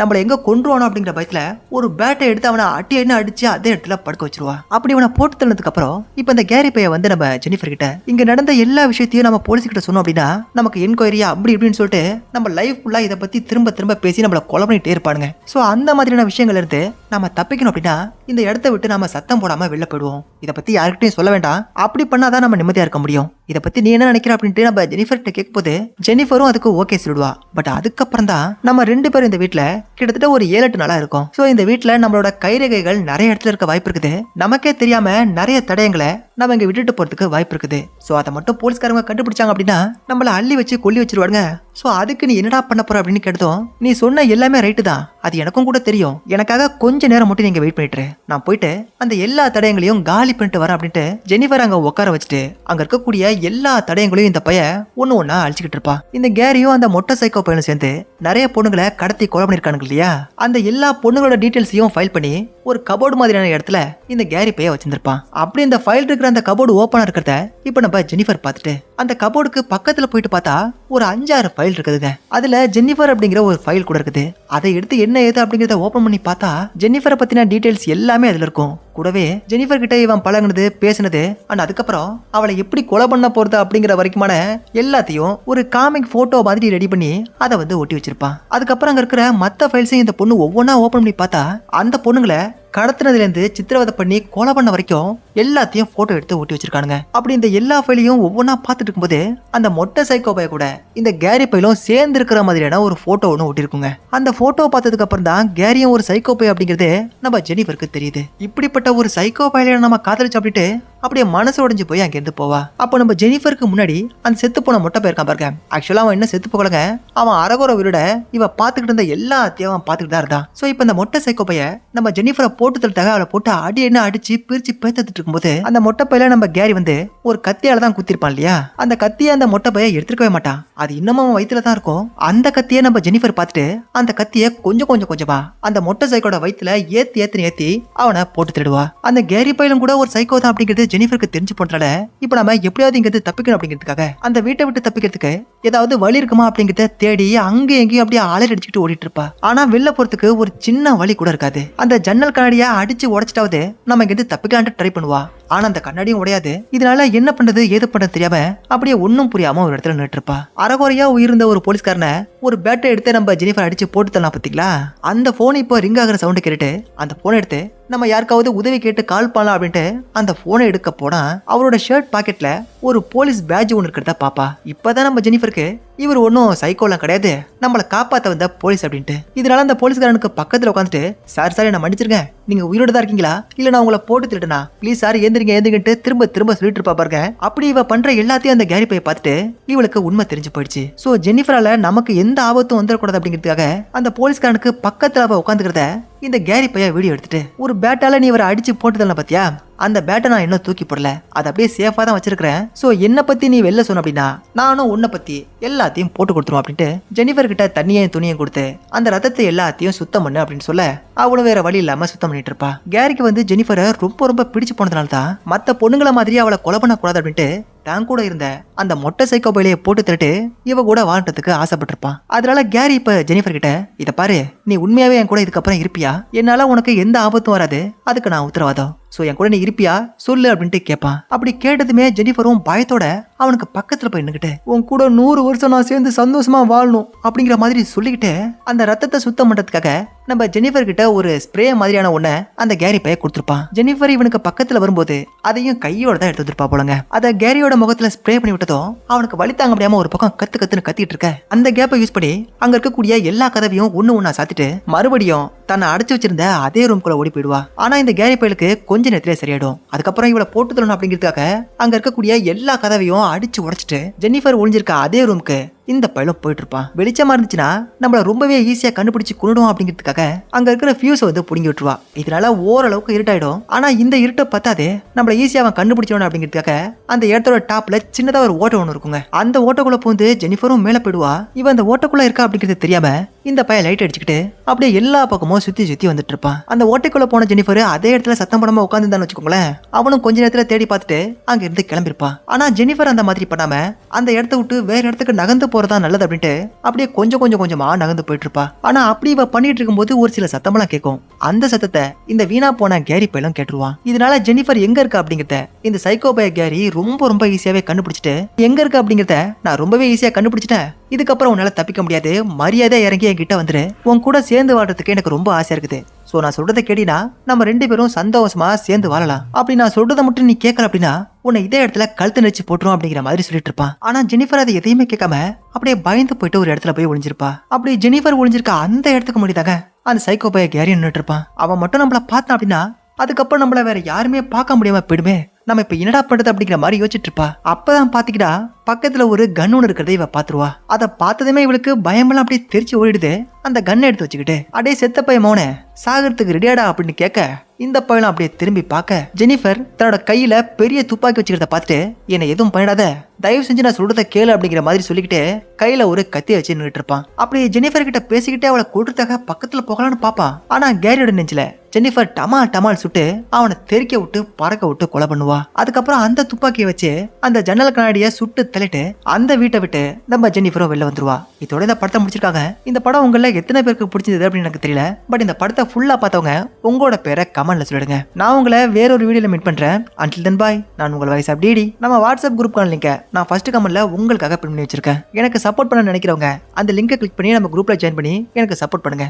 நம்மளை எங்கே எங்க கொண்டுருவானோ அப்படிங்கிற பயத்தில் ஒரு பேட்டை எடுத்து அவனை அட்டி அடின்னு அடிச்சு அதே இடத்துல படுக்க வச்சிருவா. அப்படி அவனை போட்டு தள்ளதுக்கு அப்புறம் இப்போ இந்த கேரி பைய வந்து நம்ம ஜெனிஃபர் கிட்ட இங்க நடந்த எல்லா விஷயத்தையும் நம்ம போலீஸ் கிட்ட சொன்னோம் அப்படின்னா நமக்கு என்கொயரியா அப்படி இப்படின்னு சொல்லிட்டு நம்ம லைஃப் ஃபுல்லாக இதை பற்றி திரும்ப திரும்ப பேசி நம்மளை கொலை பண்ணிட்டே இருப்பானுங்க. ஸோ அந்த மாதிரியான விஷயங்கள்லேருந்து நம்ம தப்பிக்கணும் அப்படின்னா இந்த இடத்த விட்டு நாம சத்தம் போடாம வெளில போயிடுவோம் இதை பத்தி யாருக்கிட்டையும் சொல்ல வேண்டாம். அப்படி பண்ணாதான் நம்ம நிம்மதியா இருக்க முடியும். இதை பத்தி நீ என்ன நினைக்கிற அப்படின்ட்டு நம்ம ஜெனிஃபர்கிட்ட கேட்கும்போது ஜெனிஃபரும் அதுக்கு ஓகே சொல்லிடுவா. பட் அதுக்கப்புறம் தான் நம்ம ரெண்டு பேரும் இந்த வீட்டில் கிட்டத்தட்ட ஒரு ஏழு எட்டு நாளா இருக்கும். சோ இந்த வீட்டில் நம்மளோட கைரேகைகள் நிறைய இடத்துல இருக்க வாய்ப்பு இருக்குது. நமக்கே தெரியாம நிறைய தடயங்களை நம்ம இங்க விட்டுட்டு போறதுக்கு வாய்ப்பு இருக்குது. சோ அதை மட்டும் போலீஸ்காரங்க கண்டுபிடிச்சாங்க அப்படின்னா நம்மள அள்ளி வச்சு கொல்லி வச்சிருவாங்க ஸோ அதுக்கு நீ என்னடா பண்ண போற அப்படின்னு கேட்டதும் நீ சொன்ன எல்லாமே ரைட்டு தான். அது எனக்கும் கூட தெரியும். எனக்காக கொஞ்ச நேரம் மட்டும் நீங்க வெயிட் பண்ணிட்டு நான் போயிட்டு அந்த எல்லா தடயங்களையும் காலி பண்ணிட்டு வரேன் அப்படின்ட்டு ஜெனிஃபர் அங்க உட்கார வச்சுட்டு அங்க இருக்கக்கூடிய எல்லா தடயங்களையும் இந்த பையன் ஒன்று ஒன்றா அழிச்சுக்கிட்டு இருப்பா. இந்த கேரியும் அந்த மொட்டை சைக்கோ பையனும் சேர்ந்து நிறைய பொண்ணுங்களை கடத்தி கொலை பண்ணிருக்கானுங்க இல்லையா? அந்த எல்லா பொண்ணுங்களோட டீட்டெயில்ஸையும் ஃபைல் பண்ணி ஒரு கபோர்டு மாதிரியான இடத்துல இந்த கேரி பைய வச்சிருந்திருப்பான். அப்படி இந்த ஃபைல் இருக்கிற அந்த கபோர்டு ஓப்பனா இருக்கிறத இப்போ நம்ம ஜெனிஃபர் பார்த்துட்டு அந்த கபோர்டுக்கு பக்கத்துல போயிட்டு பார்த்தா ஒரு அஞ்சாறு ஃபைல் இருக்குதுங்க. அதுல ஜெனிஃபர் அப்படிங்கிற ஒரு ஃபைல் கூட இருக்குது. அதை எடுத்து என்ன ஏது அப்படிங்கறத ஓபன் பண்ணி பார்த்தா ஜெனிஃபரை பத்தின டீடைல்ஸ் எல்லாமே அதுல இருக்கும். கூடவே ஜெனிஃபர் கிட்ட இவன் பழகுனது பேசினது அண்ட் அதுக்கப்புறம் அவளை எப்படி கொலை பண்ண போறது அப்படிங்கிற வரைக்குமான எல்லாத்தையும் ஒரு காமிக் போட்டோ மாதிரி ரெடி பண்ணி அதை வந்து ஒட்டி வச்சிருப்பான். அதுக்கப்புறம் அங்க இருக்கிற மத்த ஃபைல்ஸையும் இந்த பொண்ணு ஒவ்வொன்றா ஓபன் பண்ணி பார்த்தா அந்த பொண்ணுங்களை கடத்தினதுலேருந்து சித்திரவதை பண்ணி கொலை பண்ண வரைக்கும் எல்லாத்தையும் ஃபோட்டோ எடுத்து ஒட்டி வச்சிருக்கானுங்க. அப்படி இந்த எல்லா ஃபைலையும் ஒவ்வொன்றா பார்த்துட்டு இருக்கும்போது அந்த மொட்டை சைக்கோ பைய கூட இந்த கேரி பையிலும் சேர்ந்து இருக்கிற மாதிரியான ஒரு ஃபோட்டோ ஒன்று ஒட்டிருக்குங்க அந்த ஃபோட்டோ பார்த்ததுக்கு அப்புறம் தான் கேரியும் ஒரு சைக்கோ பை அப்படிங்கிறது நம்ம ஜெனிஃபருக்கு தெரியுது. இப்படிப்பட்ட ஒரு சைக்கோ பையில நம்ம காதலிச்சு அப்படின்ட்டு அப்படியே மனசு உடைஞ்சு போய் அங்கேருந்து போவா. அப்போ நம்ம ஜெனிஃபருக்கு முன்னாடி அந்த செத்து போன மொட்டை போயிருக்கான் பாருங்க. ஆக்சுவலாக அவன் என்ன செத்து போகலங்க. அவன் அரகுற உயிரோட இவ பார்த்துக்கிட்டு இருந்த எல்லாத்தையும் அத்தியாவும் பார்த்துக்கிட்டு தான் இருந்தான். ஸோ இப்போ இந்த மொட்டை சைக்கோ பைய நம்ம ஜெனிஃபரை போட்டு தள்ளிட்டாக அவளை போட்டு அடி என்ன அடிச்சு பிரிச்சு பேத்துட்டு இருக்கும்போது அந்த மொட்டை பையில நம்ம கேரி வந்து ஒரு கத்தியால தான் குத்திருப்பான் இல்லையா? அந்த கத்தியை அந்த மொட்டை பைய எடுத்துக்கவே மாட்டான். அது இன்னமும் அவன் வயிற்றுல தான் இருக்கும். அந்த கத்தியை நம்ம ஜெனிஃபர் பார்த்துட்டு அந்த கத்தியை கொஞ்சம் கொஞ்சம் கொஞ்சமா அந்த மொட்டை சைக்கோட வயிற்றுல ஏத்தி ஏத்தி ஏத்தி அவனை போட்டு திருடுவா. அந்த கேரி பையிலும் கூட ஒரு சைக்கோ தான் அப்படிங்கிறது ஜெனிஃபருக்கு தெரிஞ்சு போனதால இப்போ நம்ம எப்படியாவது இங்கிருந்து தப்பிக்கணும் அப்படிங்கிறதுக்காக அந்த வீட்டை விட்டு தப்பிக்கிறதுக்கு ஏதாவது வழி இருக்குமா அப்படிங்கிறத தேடி அங்க எங்கேயும் அப்படியே அலறி அடிச்சுட்டு ஓடிட்டு இருப்பா. ஆனா வெளில போறதுக்கு ஒரு சின்ன வழி கூட இருக்காது. அந்த ஜன்னல் கண்ணாடியா அடிச்சு உடைச்சிட்டாவது நம்ம இங்கிருந்து தப்பிக்கலான்ட்டு ட்ரை பண்ணுவா. ஆனா அந்த கண்ணாடியும் உடையாது. இதனால என்ன பண்றது ஏது பண்றது தெரியாம அப்படியே ஒன்னும் புரியாம ஒரு இடத்துல நின்று அறகுறையா உயிருந்த ஒரு போலீஸ்காரனை ஒரு பேட்டை எடுத்து நம்ம ஜெனிஃபர் அடிச்சு போட்டு தரலாம் பாத்தீங்களா? அந்த போன் இப்போ ரிங் ஆகிற சவுண்டு கேட்டுட்டு அந்த ஃபோனை எடுத்து நம்ம யாருக்காவது உதவி கேட்டு கால் பண்ணலாம் அப்படின்ட்டு அந்த போனை எடுக்க போனா அவரோட ஷர்ட் பாக்கெட்ல ஒரு போலீஸ் பேட்ஜ் ஒன்று இருக்கிறதா பாப்பா. இப்பதான் நம்ம ஜெனிஃபருக்கு இவர் ஒன்றும் சைக்கோலாம் கிடையாது. நம்மளை காப்பாற்ற வந்த போலீஸ் அப்படின்ட்டு. இதனால அந்த போலீஸ்காரனுக்கு பக்கத்தில் உட்காந்துட்டு சார் சார் என்ன மன்னிச்சிருக்கேன் நீங்க உயிரோட தான் இருக்கீங்களா? இல்ல நான் உங்களை போட்டு திருட்டனா ப்ளீஸ் சார் ஏந்திரிங்க ஏந்திரிங்கன்ட்டு திரும்ப திரும்ப சொல்லிட்டு இருப்பா பாருங்க. அப்படி இவ பண்ற எல்லாத்தையும் அந்த கேரி போய் பார்த்துட்டு இவளுக்கு உண்மை தெரிஞ்சு போயிடுச்சு. சோ ஜெனிஃபரால நமக்கு எந்த ஆபத்தும் வந்துடக்கூடாது அப்படிங்கிறதுக்காக அந்த போலீஸ்காரனுக்கு பக்கத்துல அவ உட்காந்துக்கிறத இந்த கேரி பையா வீடியோ எடுத்துட்டு ஒரு பேட்டால நீ இவரை அடிச்சு போட்டுதல்ல பாத்தியா? அந்த பேட்டை நான் இன்னும் தூக்கி போடல. அதை அப்படியே சேஃபாக தான் வச்சிருக்கிறேன். ஸோ என்னை பற்றி நீ வெளில சொன்ன அப்படின்னா நானும் உன்னை பற்றி எல்லாத்தையும் போட்டு கொடுத்துருவோம் அப்படின்ட்டு ஜெனிஃபர் கிட்ட தண்ணியையும் துணியும் கொடுத்து அந்த ரத்தத்தை எல்லாத்தையும் சுத்தம் பண்ணு அப்படின்னு சொல்ல அவளும் வேற வழி இல்லாமல் சுத்தம் பண்ணிட்டு இருப்பா. கேரிக்கு வந்து ஜெனிஃபரை ரொம்ப ரொம்ப பிடிச்சு போனதுனால தான் மற்ற பொண்ணுங்களை மாதிரி அவளை கொலை பண்ணக்கூடாது அப்படின்ட்டு தான் கூட இருந்த. அந்த மொட்டை சைக்கோ பயிலையை போட்டு திருட்டு இவ கூட வாழ்றதுக்கு ஆசைப்பட்டிருப்பான் அதனால கேரி இப்ப ஜெனிஃபர் கிட்ட இதை பாரு நீ உண்மையாவே என் கூட இதுக்கப்புறம் இருப்பியா? என்னால உனக்கு எந்த ஆபத்தும் வராது. அதுக்கு நான் உத்தரவாதம். ஸோ என் கூட நீ இருப்பியா? சொல்லு அப்படின்ட்டு கேட்பான் அப்படி கேட்டதுமே ஜெனிஃபரும் பயத்தோட அவனுக்கு பக்கத்தில் போய் நின்றுக்கிட்டு உன் கூட நூறு வருஷம் நான் சேர்ந்து சந்தோஷமா வாழணும் அப்படிங்கிற மாதிரி சொல்லிக்கிட்டு அந்த ரத்தத்தை சுத்தம் பண்ணுறதுக்காக நம்ம ஜெனிஃபர் கிட்ட ஒரு ஸ்ப்ரே மாதிரியான ஒன்றை அந்த கேரி பைய கொடுத்துருப்பான். ஜெனிஃபர் இவனுக்கு பக்கத்தில் வரும்போது அதையும் கையோட தான் எடுத்து வந்திருப்பா போலங்க. அதை கேரியோட முகத்தில் ஸ்ப்ரே பண்ணி விட்டதும் அவனுக்கு வலி தாங்க முடியாம ஒரு பக்கம் கத்து கத்துன்னு கத்திட்டு இருக்க. அந்த கேப்பை யூஸ் பண்ணி அங்கே இருக்கக்கூடிய எல்லா கதவையும் ஒன்று ஒன்றா சாத்திட்டு மறுபடியும் தன்னை அடைச்சு வச்சிருந்த அதே ரூம்குள்ள ஓடி போயிடுவா. ஆனா இந்த கேரி பயலுக்கு கொஞ்ச நேரத்திலே சரியாயிடும். அதுக்கப்புறம் இவளை போட்டு தரணும் அப்படிங்கிறதுக்காக அங்க இருக்கக்கூடிய எல்லா கதவையும் அடிச்சு உடைச்சிட்டு ஜென்னிஃபர் ஒளிஞ்சிருக்க அதே ரூமுக்கு இந்த பையலும் போயிட்டு இருப்பான் வெளிச்சமா இருந்துச்சுன்னா நம்மள ரொம்பவே ஈஸியா கண்டுபிடிச்சு கொண்டுடும் அப்படிங்கிறதுக்காக அங்க இருக்கிற ஃபியூஸை வந்து புடுங்கி விட்டுருவா. இதனால ஓரளவுக்கு இருட்டாயிடும் ஆனா இந்த இருட்டை பத்தாது நம்மள ஈஸியா அவன் கண்டுபிடிச்சிடணும் அப்படிங்கிறதுக்காக அந்த இடத்தோட டாப்ல சின்னதா ஒரு ஓட்டை ஒன்று இருக்குங்க. அந்த ஓட்டக்குள்ள பூந்து ஜெனிஃபரும் மேல போயிடுவா. இவன் அந்த ஓட்டக்குள்ள இருக்கா அப்படிங்கிறது தெரியாம இந்த பையன் லைட் அடிச்சுக்கிட்டு அப்படியே எல்லா பக்கமும் சுத்தி சுத்தி வந்துட்டு இருப்பான். அந்த ஓட்டைக்குள்ள போன ஜெனிஃபர் அதே இடத்துல சத்தம் போடாம உட்காந்துருந்தான்னு வச்சுக்கோங்களேன் அவனும் கொஞ்ச நேரத்துல தேடி பார்த்துட்டு அங்க இருந்து கிளம்பிருப்பான். ஆனா ஜெனிஃபர் அந்த மாதிரி பண்ணாம அந்த இடத்த விட்டு வேற இடத்துக்கு நகர்ந்து போறதா நல்லது அப்படின்ட்டு அப்படியே கொஞ்சம் கொஞ்சம் கொஞ்சமாக நகர்ந்து போயிட்டுருப்பா. ஆனால் அப்படி இவ பண்ணிட்டு இருக்கும்போது ஒரு சில சத்தமெல்லாம் கேட்கும். அந்த சத்தத்தை இந்த வீணா போன கேரி பையலும் கேட்டுருவான். இதனால ஜெனிஃபர் எங்கே இருக்கா அப்படிங்கிறத இந்த சைக்கோபய கேரி ரொம்ப ரொம்ப ஈஸியாகவே கண்டுபிடிச்சிட்டு எங்கே இருக்கா அப்படிங்கிறத நான் ரொம்பவே ஈஸியாக கண்டுபிடிச்சிட்டேன். இதுக்கப்புறம் உன்னால் தப்பிக்க முடியாது. மரியாதை இறங்கி என்கிட்ட வந்துரு. உன் கூட சேர்ந்து வாழ்றதுக்கு எனக்கு ரொம்ப ஆசையாக இருக்குது. ஸோ நான் சொல்கிறத கேட்டினா நம்ம ரெண்டு பேரும் சந்தோஷமாக சேர்ந்து வாழலாம். அப்படி நான் சொல்கிறத மட்டும் நீ கேட்கல அப்படின்னா உன்னை இதே இடத்துல கழுத்து நெரிச்சு போட்டுரும் அப்படிங்கிற மாதிரி சொல்லிட்டு இருப்பான். ஆனா ஜெனிஃபர் அதை எதையுமே கேட்காம அப்படியே பயந்து போயிட்டு ஒரு இடத்துல போய் ஒளிஞ்சிருப்பா. அப்படி ஜெனிஃபர் ஒளிஞ்சிருக்க அந்த இடத்துக்கு முடியதாக அந்த சைக்கோ பைய கேரி நின்றுட்டு இருப்பான். அவன் மட்டும் நம்மள பார்த்தான் அப்படின்னா அதுக்கப்புறம் நம்மள வேற யாருமே பார்க்க முடியாம போயிடுமே. நம்ம இப்ப என்னடா பண்றது அப்படிங்கிற மாதிரி யோசிச்சுட்டு இருப்பா. அப்பதான் பாத்தீங்கன்னா பக்கத்துல ஒரு கன் ஒன்று இருக்கிறத இவ பாத்துருவா அதை பார்த்ததுமே இவளுக்கு பயமெல்லாம் அப்படியே தெரிச்சு ஓடிடுது. அந்த கன்னை எடுத்து வச்சுக்கிட்டு அடே செத்த பையன் மௌன சாகிறதுக்கு ரெடியாடா அப்படின்னு கேட்க இந்த பையனும் அப்படியே திரும்பி பார்க்க ஜெனிஃபர் தன்னோட கையில பெரிய துப்பாக்கி வச்சுக்கிறத பார்த்துட்டு என்னை எதுவும் பண்ணிடாத. தயவு செஞ்சு நான் சொல்றத கேளு அப்படிங்கிற மாதிரி சொல்லிக்கிட்டு கையில ஒரு கத்தி வச்சு நின்றுட்டு இருப்பான். அப்படி ஜெனிஃபர் கிட்ட பேசிக்கிட்டே அவளை கூட்டுறதாக பக்கத்துல போகலான்னு பாப்பான் ஆனா கேரியோட நெஞ்சில ஜெனிஃபர் டமால் டமால் சுட்டு அவனை தெறிக்க விட்டு பறக்க விட்டு கொலை பண்ணுவா. அதுக்கப்புறம் அந்த துப்பாக்கியை வச்சு அந்த ஜன்னல் கண்ணாடியை சுட்டு தள்ளிட்டு அந்த வீட்டை விட்டு நம்ம ஜெனிஃபரும் வெளில வந்துருவா. இதோட இந்த படத்தை முடிச்சிருக்காங்க. இந்த படம் உங்கள எத்தனை பேருக்கு பிடிச்சது அப்படின்னு எனக்கு தெரியல. பட் இந்த படத்தை ஃபுல்லா பார்த்தவங்க உங்களோட பேரை கமெண்ட்ல சொல்லிடுங்க. நான் உங்களை வேறொரு வீடியோல மீட் பண்றேன். அன்டில் தென் பாய் நான் உங்கள் வயசு அப்படி நம்ம வாட்ஸ்அப் குரூப்கான லிங்கை நான் ஃபர்ஸ்ட் கமெண்ட்ல உங்களுக்காக பின் பண்ணி வச்சிருக்கேன். எனக்கு சப்போர்ட் பண்ண நினைக்கிறவங்க அந்த லிங்கை கிளிக் பண்ணி நம்ம குரூப்ல ஜாயின் பண்ணி எனக்கு சப்போர்ட் பண்ணுங்க.